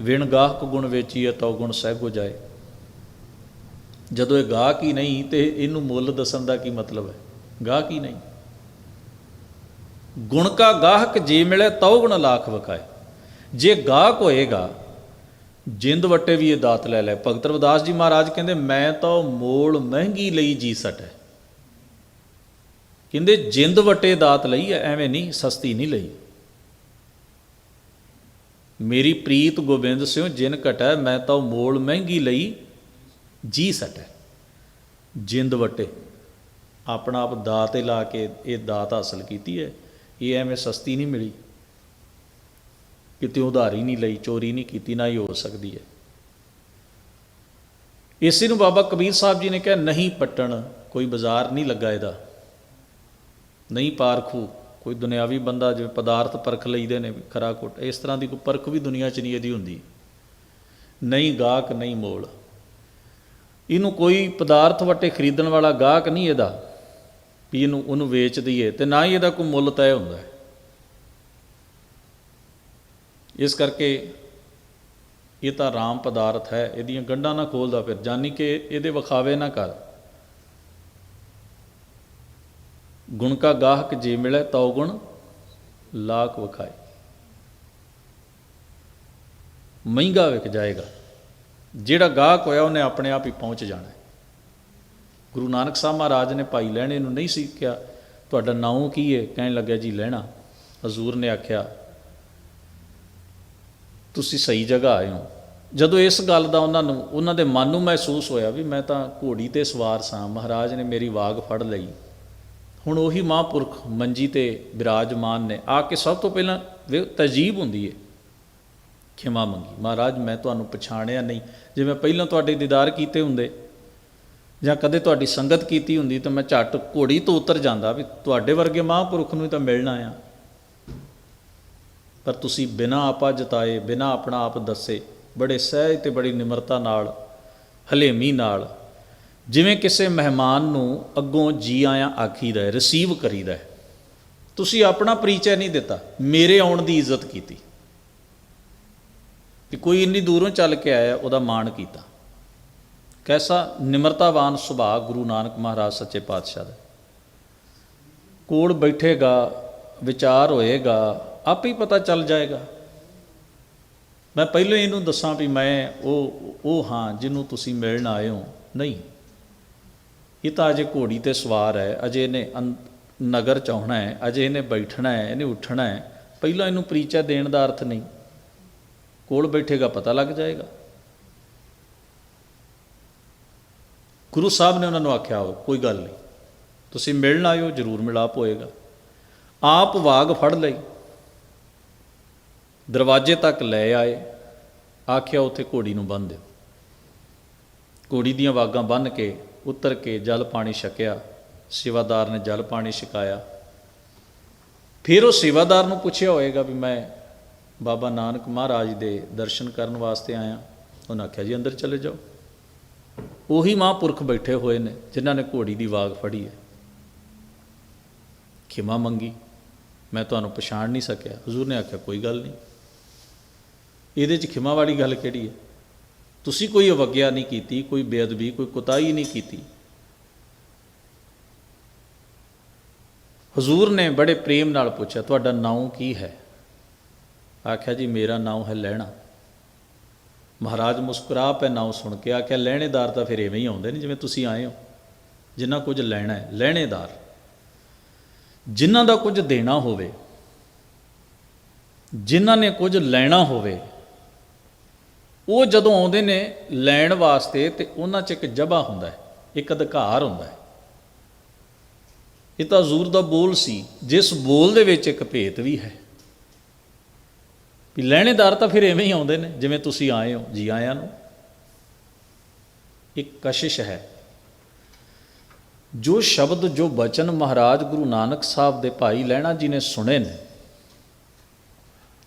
ਵਿਣ ਗਾਹਕ ਗੁਣ ਵੇਚੀਏ ਤਉ ਗੁਣ ਸਹਿ ਕੋ ਜਾਏ। ਜਦੋਂ ਇਹ ਗਾਹਕ ਹੀ ਨਹੀਂ ਤੇ ਇਹਨੂੰ ਮੁੱਲ ਦੱਸਣ ਦਾ ਕੀ ਮਤਲਬ ਹੈ? ਗਾਹਕ ਹੀ ਨਹੀਂ। ਗੁਣ ਕਾ ਗਾਹਕ ਜੇ ਮਿਲੇ ਤਉ ਗੁਣ ਲਾਖ ਵਕਾਏ ਜੇ ਗਾਹਕ ਹੋਏਗਾ ਜਿੰਦ ਵਟੇ ਵੀ ਇਹ ਦਾਤ ਲੈ ਲੈ। ਭਗਤ ਰਵਿਦਾਸ ਜੀ ਮਹਾਰਾਜ ਕਹਿੰਦੇ ਮੈਂ ਤਾਂ ਮੋਲ ਮਹਿੰਗੀ ਲਈ ਜੀ ਸਟੈ ਕਹਿੰਦੇ ਜਿੰਦ ਵਟੇ ਦਾਤ ਲਈ ਹੈ, ਐਵੇਂ ਨਹੀਂ ਸਸਤੀ ਨਹੀਂ ਲਈ। ਮੇਰੀ ਪ੍ਰੀਤ ਗੋਬਿੰਦ ਸਿਓ ਜਿਨ ਘਟੈ ਮੈਂ ਤਾਂ ਮੋਲ ਮਹਿੰਗੀ ਲਈ ਜੀ ਸਟੈ ਜਿੰਦ ਵਟੇ। ਆਪਣਾ ਆਪ ਦਾਤੇ ਲਾ ਕੇ ਇਹ ਦਾਤ ਹਾਸਲ ਕੀਤੀ ਹੈ। ਇਹ ਐਵੇਂ ਸਸਤੀ ਨਹੀਂ ਮਿਲੀ। ਕਿਤੇ ਉਧਾਰੀ ਨਹੀਂ ਲਈ, ਚੋਰੀ ਨਹੀਂ ਕੀਤੀ, ਨਾ ਹੀ ਹੋ ਸਕਦੀ ਹੈ। ਇਸੇ ਨੂੰ ਬਾਬਾ ਕਬੀਰ ਸਾਹਿਬ ਜੀ ਨੇ ਕਿਹਾ, ਨਹੀਂ ਪੱਟਣ, ਕੋਈ ਬਾਜ਼ਾਰ ਨਹੀਂ ਲੱਗਾ ਇਹਦਾ। ਨਹੀਂ ਪਾਰਖੂ, ਕੋਈ ਦੁਨਿਆਵੀ ਬੰਦਾ ਜਿਵੇਂ ਪਦਾਰਥ ਪਰਖ ਲਈਦੇ ਨੇ, ਖਰਾ ਕੋਟ ਇਸ ਤਰ੍ਹਾਂ ਦੀ ਕੋਈ ਪਰਖ ਵੀ ਦੁਨੀਆ 'ਚ ਨਹੀਂ ਇਹਦੀ ਹੁੰਦੀ। ਨਹੀਂ ਗਾਹਕ, ਨਹੀਂ ਮੋਲ। ਇਹਨੂੰ ਕੋਈ ਪਦਾਰਥ ਵਟੇ ਖਰੀਦਣ ਵਾਲਾ ਗਾਹਕ ਨਹੀਂ ਇਹਦਾ, ਵੀ ਇਹਨੂੰ, ਉਹਨੂੰ ਵੇਚ ਦਈਏ ਤੇ ਨਾ ਹੀ ਇਹਦਾ ਕੋਈ ਮੁੱਲ ਤੈਅ ਹੁੰਦਾ ਹੈ। ਇਸ ਕਰਕੇ ਇਹ ਤਾਂ ਰਾਮ ਪਦਾਰਥ ਹੈ, ਇਹਦੀਆਂ ਗੰਢਾਂ ਨਾ ਖੋਲਦਾ ਫਿਰ, ਜਾਨੀ ਕਿ ਇਹਦੇ ਵਿਖਾਵੇ ਨਾ ਕਰ। ਗੁਣ ਕਾ ਗਾਹਕ ਜੇ ਮਿਲੇ ਤਉ ਗੁਣ ਲਾਖ ਵਿਖਾਏ। ਮਹਿੰਗਾ ਵਿਕ ਜਾਏਗਾ। ਜਿਹੜਾ ਗਾਹਕ ਹੋਇਆ ਉਹਨੇ ਆਪਣੇ ਆਪ ਹੀ ਪਹੁੰਚ ਜਾਣਾ ਗੁਰੂ ਨਾਨਕ ਸਾਹਿਬ ਮਹਾਰਾਜ ਨੇ ਭਾਈ ਲੈਣੇ ਨੂੰ ਨਹੀਂ ਸੀ ਕਿਹਾ, ਤੁਹਾਡਾ ਨਾਮ ਕੀ ਹੈ ਕਹਿਣ ਲੱਗਿਆ, ਜੀ, ਲੈਣਾ। ਹਜ਼ੂਰ ਨੇ ਆਖਿਆ ਤੁਸੀਂ ਸਹੀ ਜਗ੍ਹਾ ਆਏ ਹੋ। ਜਦੋਂ ਇਸ ਗੱਲ ਦਾ ਉਹਨਾਂ ਨੂੰ, ਉਹਨਾਂ ਦੇ ਮਨ ਨੂੰ ਮਹਿਸੂਸ ਹੋਇਆ ਵੀ ਮੈਂ ਤਾਂ ਘੋੜੀ ਤੇ ਸਵਾਰ ਸਾਂ, ਮਹਾਰਾਜ ਨੇ ਮੇਰੀ ਵਾਗ ਫੜ ਲਈ। ਹੁਣ ਉਹੀ ਮਹਾਂਪੁਰਖ ਮੰਜੀ ਤੇ ਬਿਰਾਜਮਾਨ ਨੇ, ਆ ਕੇ ਸਭ ਤੋਂ ਪਹਿਲਾਂ ਵੇ ਤਜੀਬ ਹੁੰਦੀ ਹੈ ਖਿਮਾ ਮੰਗੀ, ਮਹਾਰਾਜ, ਮੈਂ ਤੁਹਾਨੂੰ ਪਛਾਣਿਆ ਨਹੀਂ। ਜੇ ਮੈਂ ਪਹਿਲਾਂ ਤੁਹਾਡੇ ਦੀਦਾਰ ਕੀਤੇ ਹੁੰਦੇ ਜਾਂ ਕਦੇ ਤੁਹਾਡੀ ਸੰਗਤ ਕੀਤੀ ਹੁੰਦੀ ਤਾਂ ਮੈਂ ਝੱਟ ਘੋੜੀ ਤੋਂ ਉਤਰ ਜਾਂਦਾ ਵੀ ਤੁਹਾਡੇ ਵਰਗੇ ਮਹਾਂਪੁਰਖ ਨੂੰ ਤਾਂ ਮਿਲਣਾ ਆ ਪਰ ਤੁਸੀਂ ਬਿਨਾਂ ਆਪਾ ਜਤਾਏ, ਬਿਨਾਂ ਆਪਣਾ ਆਪ ਦੱਸੇ, ਬੜੇ ਸਹਿਜ ਤੇ ਬੜੀ ਨਿਮਰਤਾ ਨਾਲ, ਹਲੇਮੀ ਨਾਲ, ਜਿਵੇਂ ਕਿਸੇ ਮਹਿਮਾਨ ਨੂੰ ਅੱਗੋਂ ਜੀ ਆਇਆ ਆਖੀਦਾ ਹੈ ਰਿਸੀਵ ਕਰੀਦਾ ਹੈ। ਤੁਸੀਂ ਆਪਣਾ ਪਰਿਚੈ ਨਹੀਂ ਦਿੱਤਾ, ਮੇਰੇ ਆਉਣ ਦੀ ਇੱਜ਼ਤ ਕੀਤੀ। ਕਿ ਕੋਈ ਇੰਨੀ ਦੂਰੋਂ ਚੱਲ ਕੇ ਆਇਆ, ਉਹਦਾ ਮਾਣ ਕੀਤਾ। ਕੈਸਾ ਨਿਮਰਤਾਵਾਨ ਸੁਭਾਅ ਗੁਰੂ ਨਾਨਕ ਮਹਾਰਾਜ ਸੱਚੇ ਪਾਤਸ਼ਾਹ ਦਾ। ਕੋਲ ਬੈਠੇਗਾ, ਵਿਚਾਰ ਹੋਏਗਾ ਆਪੇ ਹੀ ਪਤਾ ਚੱਲ ਜਾਏਗਾ। ਮੈਂ ਪਹਿਲਾਂ ਇਹਨੂੰ ਦੱਸਾਂ ਵੀ ਮੈਂ ਉਹ ਉਹ ਹਾਂ, ਜਿਹਨੂੰ ਤੁਸੀਂ ਮਿਲਣ ਆਏ ਹੋ। ਨਹੀਂ। ਇਹ ਤਾਂ ਅਜੇ ਘੋੜੀ ਤੇ ਸਵਾਰ ਹੈ। ਅਜੇ ਇਹਨੇ ਅੰ- ਨਗਰ ਚ ਆਉਣਾ ਹੈ। ਅਜੇ ਇਹਨੇ ਬੈਠਣਾ ਹੈ। ਇਹਨੇ ਉੱਠਣਾ ਹੈ। ਪਹਿਲਾਂ ਇਹਨੂੰ ਪਰਿਚੈ ਦੇਣ ਦਾ ਅਰਥ ਨਹੀਂ। ਕੋਲ ਬੈਠੇਗਾ, ਪਤਾ ਲੱਗ ਜਾਏਗਾ। ਗੁਰੂ ਸਾਹਿਬ ਨੇ ਉਹਨਾਂ ਨੂੰ ਆਖਿਆ ਹੋ ਕੋਈ ਗੱਲ ਨਹੀਂ। ਤੁਸੀਂ ਮਿਲਣ ਆਇਓ, ਜ਼ਰੂਰ ਮਿਲਾਪ ਹੋਏਗਾ। ਆਪ ਵਾਗ ਫੜ ਲਈ। ਦਰਵਾਜ਼ੇ ਤੱਕ ਲੈ ਆਏ, ਆਖਿਆ, ਉੱਥੇ ਘੋੜੀ ਨੂੰ ਬੰਨ੍ਹ ਦਿਓ। ਘੋੜੀ ਦੀਆਂ ਵਾਗਾਂ ਬੰਨ੍ਹ ਕੇ ਉਤਰ ਕੇ ਜਲ ਪਾਣੀ ਛਕਿਆ। ਸੇਵਾਦਾਰ ਨੇ ਜਲ ਪਾਣੀ ਛਕਾਇਆ। ਫਿਰ ਉਹ ਸੇਵਾਦਾਰ ਨੂੰ ਪੁੱਛਿਆ, ਹੋਏਗਾ ਵੀ ਮੈਂ ਬਾਬਾ ਨਾਨਕ ਮਹਾਰਾਜ ਦੇ ਦਰਸ਼ਨ ਕਰਨ ਵਾਸਤੇ ਆਇਆ? ਉਹਨਾਂ ਆਖਿਆ, ਜੀ, ਅੰਦਰ ਚਲੇ ਜਾਓ। ਉਹੀ ਮਹਾਂਪੁਰਖ ਬੈਠੇ ਹੋਏ ਨੇ, ਜਿਨ੍ਹਾਂ ਨੇ ਘੋੜੀ ਦੀ ਵਾਗ ਫੜੀ ਹੈ। ਖਿਮਾ ਮੰਗੀ, ਮੈਂ ਤੁਹਾਨੂੰ ਪਛਾਣ ਨਹੀਂ ਸਕਿਆ। ਹਜ਼ੂਰ ਨੇ ਆਖਿਆ, ਕੋਈ ਗੱਲ ਨਹੀਂ। ਇਹਦੇ 'ਚ ਖਿਮਾ ਵਾਲੀ ਗੱਲ ਕਿਹੜੀ ਹੈ? ਤੁਸੀਂ ਕੋਈ ਅਵਗਿਆ ਨਹੀਂ ਕੀਤੀ, ਕੋਈ ਬੇਅਦਬੀ, ਕੋਈ ਕੁਤਾਹੀ ਨਹੀਂ ਕੀਤੀ। ਹਜ਼ੂਰ ਨੇ ਬੜੇ ਪ੍ਰੇਮ ਨਾਲ ਪੁੱਛਿਆ, ਤੁਹਾਡਾ ਨਾਮ ਕੀ ਹੈ? ਆਖਿਆ, ਜੀ, ਮੇਰਾ ਨਾਮ ਹੈ ਲੈਣਾ। ਮਹਾਰਾਜ ਮੁਸਕਰਾ ਪੈ ਨਾਮ ਸੁਣ ਕੇ ਆਖਿਆ, ਲੈਣੇਦਾਰ ਤਾਂ ਫਿਰ ਐਵੇਂ ਹੀ ਆਉਂਦੇ ਨੇ ਜਿਵੇਂ ਤੁਸੀਂ ਆਏ ਹੋ। ਜਿੰਨਾ ਕੁਝ ਲੈਣਾ ਹੈ, ਲੈਣੇਦਾਰ। ਜਿਨ੍ਹਾਂ ਦਾ ਕੁਝ ਦੇਣਾ ਹੋਵੇ ਜਿਨ੍ਹਾਂ ਨੇ ਕੁਝ ਲੈਣਾ ਹੋਵੇ ਉਹ ਜਦੋਂ ਆਉਂਦੇ ਨੇ ਲੈਣ ਵਾਸਤੇ ਤੇ ਉਹਨਾਂ 'ਚ ਇੱਕ ਜਬਾ ਹੁੰਦਾ ਹੈ, ਇੱਕ ਅਧਿਕਾਰ ਹੁੰਦਾ ਹੈ। ਇਹ ਤਾਂ ਹਜ਼ੂਰ ਦਾ ਬੋਲ ਸੀ, ਜਿਸ ਬੋਲ ਦੇ ਵਿੱਚ ਇੱਕ ਭੇਤ ਵੀ ਹੈ। ਵੀ ਲੈਣੇਦਾਰ ਤਾਂ ਫਿਰ ਐਵੇਂ ਹੀ ਆਉਂਦੇ ਨੇ, ਜਿਵੇਂ ਤੁਸੀਂ ਆਏ ਹੋ, ਜੀ ਆਇਆਂ ਨੂੰ। ਇੱਕ ਕਸ਼ਿਸ਼ ਹੈ। ਜੋ ਸ਼ਬਦ, ਜੋ ਬਚਨ ਮਹਾਰਾਜ ਗੁਰੂ ਨਾਨਕ ਸਾਹਿਬ ਦੇ ਭਾਈ ਲਹਿਣਾ ਜੀ ਨੇ ਸੁਣੇ ਨੇ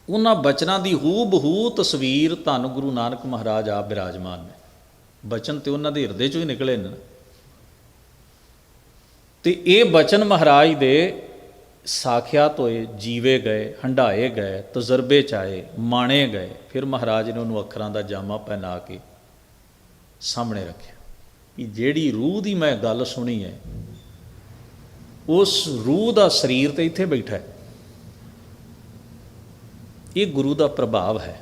ਉਹਨਾਂ ਬਚਨਾਂ ਦੀ ਹੂ ਬਹੂ ਤਸਵੀਰ ਧੰਨ ਗੁਰੂ ਨਾਨਕ ਮਹਾਰਾਜ ਆਪ ਬਿਰਾਜਮਾਨ ਨੇ। ਬਚਨ ਤੇ ਉਹਨਾਂ ਦੇ ਹਿਰਦੇ ਚੋਂ ਹੀ ਨਿਕਲੇ ਨੇ ਤੇ ਇਹ ਬਚਨ ਮਹਾਰਾਜ ਦੇ ਸਾਖਿਆਤ ਹੋਏ, ਜੀਵੇ ਗਏ ਹੰਡਾਏ ਗਏ, ਤਜਰਬੇ ਚ ਆਏ, ਮਾਣੇ ਗਏ, ਫਿਰ ਮਹਾਰਾਜ ਨੇ ਉਹਨੂੰ ਅੱਖਰਾਂ ਦਾ ਜਾਮਾ ਪਹਿਨਾ ਕੇ ਸਾਹਮਣੇ ਰੱਖਿਆ। ਕਿ ਜਿਹੜੀ ਰੂਹ ਦੀ ਮੈਂ ਗੱਲ ਸੁਣੀ ਹੈ, ਉਸ ਰੂਹ ਦਾ ਸਰੀਰ ਤੇ ਇੱਥੇ ਬੈਠਾ ਹੈ। ਇਹ ਗੁਰੂ ਦਾ ਪ੍ਰਭਾਵ ਹੈ।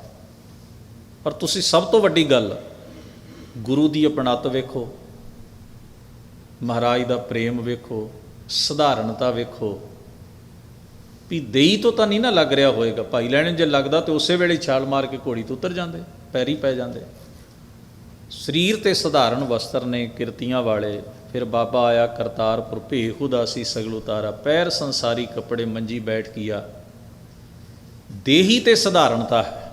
ਪਰ ਤੁਸੀਂ ਸਭ ਤੋਂ ਵੱਡੀ ਗੱਲ, ਗੁਰੂ ਦੀ ਅਪਣਤ ਵੇਖੋ, ਮਹਾਰਾਜ ਦਾ ਪ੍ਰੇਮ ਵੇਖੋ, ਸਧਾਰਨਤਾ ਵੇਖੋ, ਵੀ ਦੇਈ ਤੋਂ ਤਾਂ ਨਹੀਂ ਨਾ ਲੱਗ ਰਿਹਾ ਹੋਏਗਾ। ਭਾਈ ਲੈਣੇ ਜੇ ਲੱਗਦਾ ਤੇ ਉਸੇ ਵੇਲੇ ਛਾਲ ਮਾਰ ਕੇ ਘੋੜੀ ਤੋਂ ਉਤਰ ਜਾਂਦੇ, ਪੈਰੀ ਪੈ ਜਾਂਦੇ। ਸਰੀਰ ਤੇ ਸਧਾਰਨ ਵਸਤਰ ਨੇ ਕਿਰਤੀਆਂ ਵਾਲੇ, ਫਿਰ ਬਾਬਾ ਆਇਆ ਕਰਤਾਰਪੁਰ ਭੇਖ ਸੀ ਸਗਲ ਉਤਾਰਾ ਪੈਰ ਸੰਸਾਰੀ ਕੱਪੜੇ ਮੰਜੀ ਬੈਠ ਕੀਆ। ਦੇਹੀ ਤੇ ਸਧਾਰਨਤਾ ਹੈ।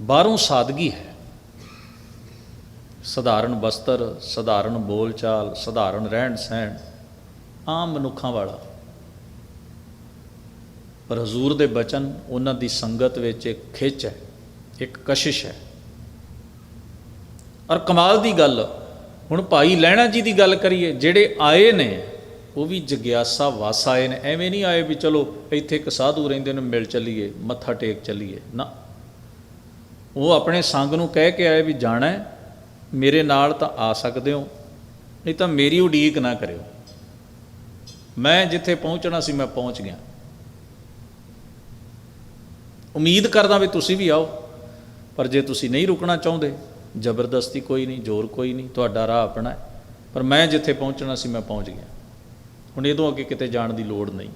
ਬਾਹਰੋਂ ਸਾਦਗੀ ਹੈ। ਸਧਾਰਨ ਵਸਤਰ ਸਧਾਰਨ ਬੋਲਚਾਲ, ਸਧਾਰਨ ਰਹਿਣ ਸਹਿਣ ਆਮ ਮਨੁੱਖਾਂ ਵਾਲਾ। ਪਰ ਹਜ਼ੂਰ ਦੇ ਬਚਨ ਉਹਨਾਂ ਦੀ ਸੰਗਤ ਵਿੱਚ ਇੱਕ ਖਿੱਚ ਹੈ, ਇੱਕ ਕਸ਼ਿਸ਼ ਹੈ। ਔਰ ਕਮਾਲ ਦੀ ਗੱਲ, ਹੁਣ ਭਾਈ ਲਹਿਣਾ ਜੀ ਦੀ ਗੱਲ ਕਰੀਏ, ਜਿਹੜੇ ਆਏ ਨੇ ਉਹ ਵੀ ਜਗਿਆਸਾ ਵਸ ਆਏ ਨੇ, ਐਵੇਂ ਨਹੀਂ ਆਏ ਵੀ ਚਲੋ ਇੱਥੇ ਇੱਕ ਸਾਧੂ ਰਹਿੰਦੇ ਨੇ, ਮਿਲ ਚੱਲੀਏ, ਮੱਥਾ ਟੇਕ ਚੱਲੀਏ। ਨਾ। ਉਹ ਆਪਣੇ ਸੰਗ ਨੂੰ ਕਹਿ ਕੇ ਆਏ ਵੀ ਜਾਣਾ ਮੇਰੇ ਨਾਲ ਤਾਂ ਆ ਸਕਦੇ ਹੋ, ਨਹੀਂ ਤਾਂ ਮੇਰੀ ਉਡੀਕ ਨਾ ਕਰਿਓ। ਮੈਂ ਜਿੱਥੇ ਪਹੁੰਚਣਾ ਸੀ, ਮੈਂ ਪਹੁੰਚ ਗਿਆ। ਉਮੀਦ ਕਰਦਾ ਵੀ ਤੁਸੀਂ ਵੀ ਆਓ, ਪਰ ਜੇ ਤੁਸੀਂ ਨਹੀਂ ਰੁਕਣਾ ਚਾਹੁੰਦੇ, ਜ਼ਬਰਦਸਤੀ ਕੋਈ ਨਹੀਂ, ਜ਼ੋਰ ਕੋਈ ਨਹੀਂ, ਤੁਹਾਡਾ ਰਾਹ ਆਪਣਾ ਪਰ ਮੈਂ ਜਿੱਥੇ ਪਹੁੰਚਣਾ ਸੀ, ਮੈਂ ਪਹੁੰਚ ਗਿਆ। ਹੁਣ ਇਹ ਤੋਂ ਅੱਗੇ ਕਿਤੇ ਜਾਣ ਦੀ ਲੋੜ ਨਹੀਂ।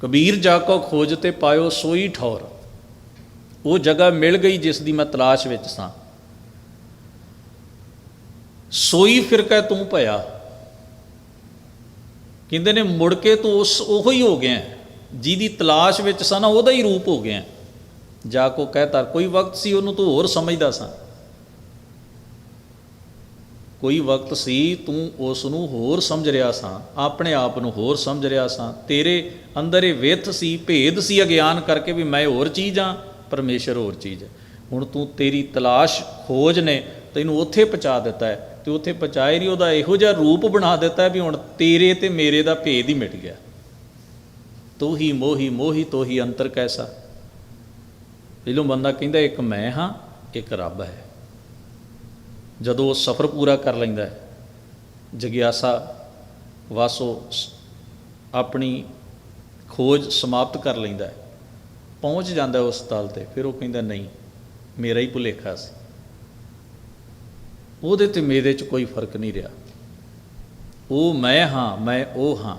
ਕਬੀਰ ਜਾ ਕੋ ਖੋਜ ਤੇ ਪਾਇਓ ਸੋਈ ਠੌਰ। ਉਹ ਜਗ੍ਹਾ ਮਿਲ ਗਈ ਜਿਸ ਦੀ ਮੈਂ ਤਲਾਸ਼ ਵਿੱਚ ਸਾਂ। ਸੋਈ ਫਿਰਕਾ ਤੂੰ ਭਇਆ। ਕਹਿੰਦੇ ਨੇ, ਮੁੜ ਕੇ ਤੂੰ ਉਸ ਉਹੋ ਹੀ ਹੋ ਗਿਆ ਜਿਹਦੀ ਤਲਾਸ਼ ਵਿੱਚ ਸਾਂ ਨਾ, ਉਹਦਾ ਹੀ ਰੂਪ ਹੋ ਗਿਆ ਜਾ ਕੋ ਕਹਤਾ ਕੋਈ ਵਕਤ ਸੀ ਉਹਨੂੰ ਤੂੰ ਹੋਰ ਸਮਝਦਾ ਸਾਂ। ਕੋਈ ਵਕਤ ਸੀ ਤੂੰ ਉਸ ਨੂੰ ਹੋਰ ਸਮਝ ਰਿਹਾ ਸਾਂ, ਆਪਣੇ ਆਪ ਨੂੰ ਹੋਰ ਸਮਝ ਰਿਹਾ ਸਾਂ, ਤੇਰੇ ਅੰਦਰ ਇਹ ਵਿਥ ਸੀ, ਭੇਦ ਸੀ ਅਗਿਆਨ ਕਰਕੇ ਵੀ ਮੈਂ ਹੋਰ ਚੀਜ਼ ਆ, ਪਰਮੇਸ਼ਰ ਹੋਰ ਚੀਜ਼ ਹੈ। ਹੁਣ ਤੂੰ ਤੇਰੀ ਤਲਾਸ਼ ਖੋਜ ਨੇ ਤੈਨੂੰ ਉੱਥੇ ਪਹੁੰਚਾ ਦਿੱਤਾ ਹੈ ਤੇ ਉੱਥੇ ਪਹੁੰਚਾਏ ਨਹੀਂ, ਉਹਦਾ ਇਹੋ ਜਿਹਾ ਰੂਪ ਬਣਾ ਦਿੱਤਾ ਵੀ ਹੁਣ ਤੇਰੇ ਤੇ ਮੇਰੇ ਦਾ ਭੇਦ ਹੀ ਮਿਟ ਗਿਆ। ਤੂੰ ਹੀ ਮੋਹੀ ਮੋਹੀ ਤੋ ਹੀ ਅੰਤਰ ਕੈਸਾ? ਪਹਿਲੋਂ ਬੰਦਾ ਕਹਿੰਦਾ, ਇੱਕ ਮੈਂ ਹਾਂ, ਇੱਕ ਰੱਬ ਹੈ। ਜਦੋਂ ਉਹ ਸਫ਼ਰ ਪੂਰਾ ਕਰ ਲੈਂਦਾ ਹੈ, ਜਗਿਆਸਾ ਵਾਸੋ ਸ- ਆਪਣੀ ਖੋਜ ਸਮਾਪਤ ਕਰ ਲੈਂਦਾ ਹੈ, ਪਹੁੰਚ ਜਾਂਦਾ ਉਸ ਤਲ ਤੇ, ਫਿਰ ਉਹ ਕਹਿੰਦਾ, ਨਹੀਂ, ਮੇਰਾ ਹੀ ਭੁਲੇਖਾ ਸੀ। ਉਹਦੇ ਤੇ ਮੇਰੇ 'ਚ ਕੋਈ ਫ਼ਰਕ ਨਹੀਂ ਰਿਹਾ। ਉਹ ਮੈਂ ਹਾਂ, ਮੈਂ ਉਹ ਹਾਂ।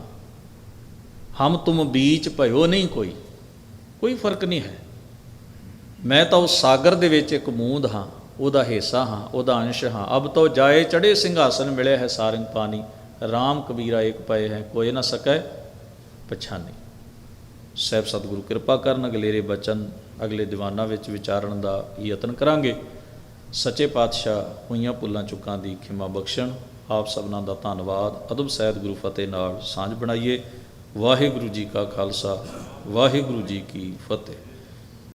ਹਮ ਤੁਮ ਬੀਚ ਭਇਓ ਨਹੀਂ ਕੋਈ। ਕੋਈ ਫ਼ਰਕ ਨਹੀਂ ਹੈ। ਮੈਂ ਤਾਂ ਉਸ ਸਾਗਰ ਦੇ ਵਿੱਚ ਇੱਕ ਬੂੰਦ ਹਾਂ। ਉਹਦਾ ਹਿੱਸਾ ਹਾਂ, ਉਹਦਾ ਅੰਸ਼ ਹਾਂ। ਅਬ ਤੋ ਜਾਏ ਚੜੇ ਸਿੰਘਾਸਨ ਮਿਲੇ ਹੈ ਸਾਰੰਗ ਪਾਣੀ। RAM ਕਬੀਰਾ ਏਕ ਪਏ ਹੈ, ਕੋਈ ਨਾ ਸਕੈ ਪਛਾਨੀ। ਸਹਿਬ ਸਤਿਗੁਰੂ, ਕਿਰਪਾ ਕਰਨ ਅਗਲੇਰੇ ਬਚਨ, ਅਗਲੇ ਦੀਵਾਨਾਂ ਵਿੱਚ ਵਿਚਾਰਨ ਦਾ ਯਤਨ ਕਰਾਂਗੇ। ਸੱਚੇ ਪਾਤਸ਼ਾਹ ਹੋਈਆਂ ਭੁੱਲਾਂ ਚੁੱਕਾਂ ਦੀ ਖਿਮਾ ਬਖਸ਼ਣ। ਆਪ ਸਭਨਾਂ ਦਾ ਧੰਨਵਾਦ। ਅਦਬ ਸਹਿਤ ਗੁਰੂ ਫਤਿਹ ਨਾਲ ਸਾਂਝ ਬਣਾਈਏ। ਵਾਹਿਗੁਰੂ ਜੀ ਕਾ ਖਾਲਸਾ, ਵਾਹਿਗੁਰੂ ਜੀ ਕੀ ਫਤਿਹ।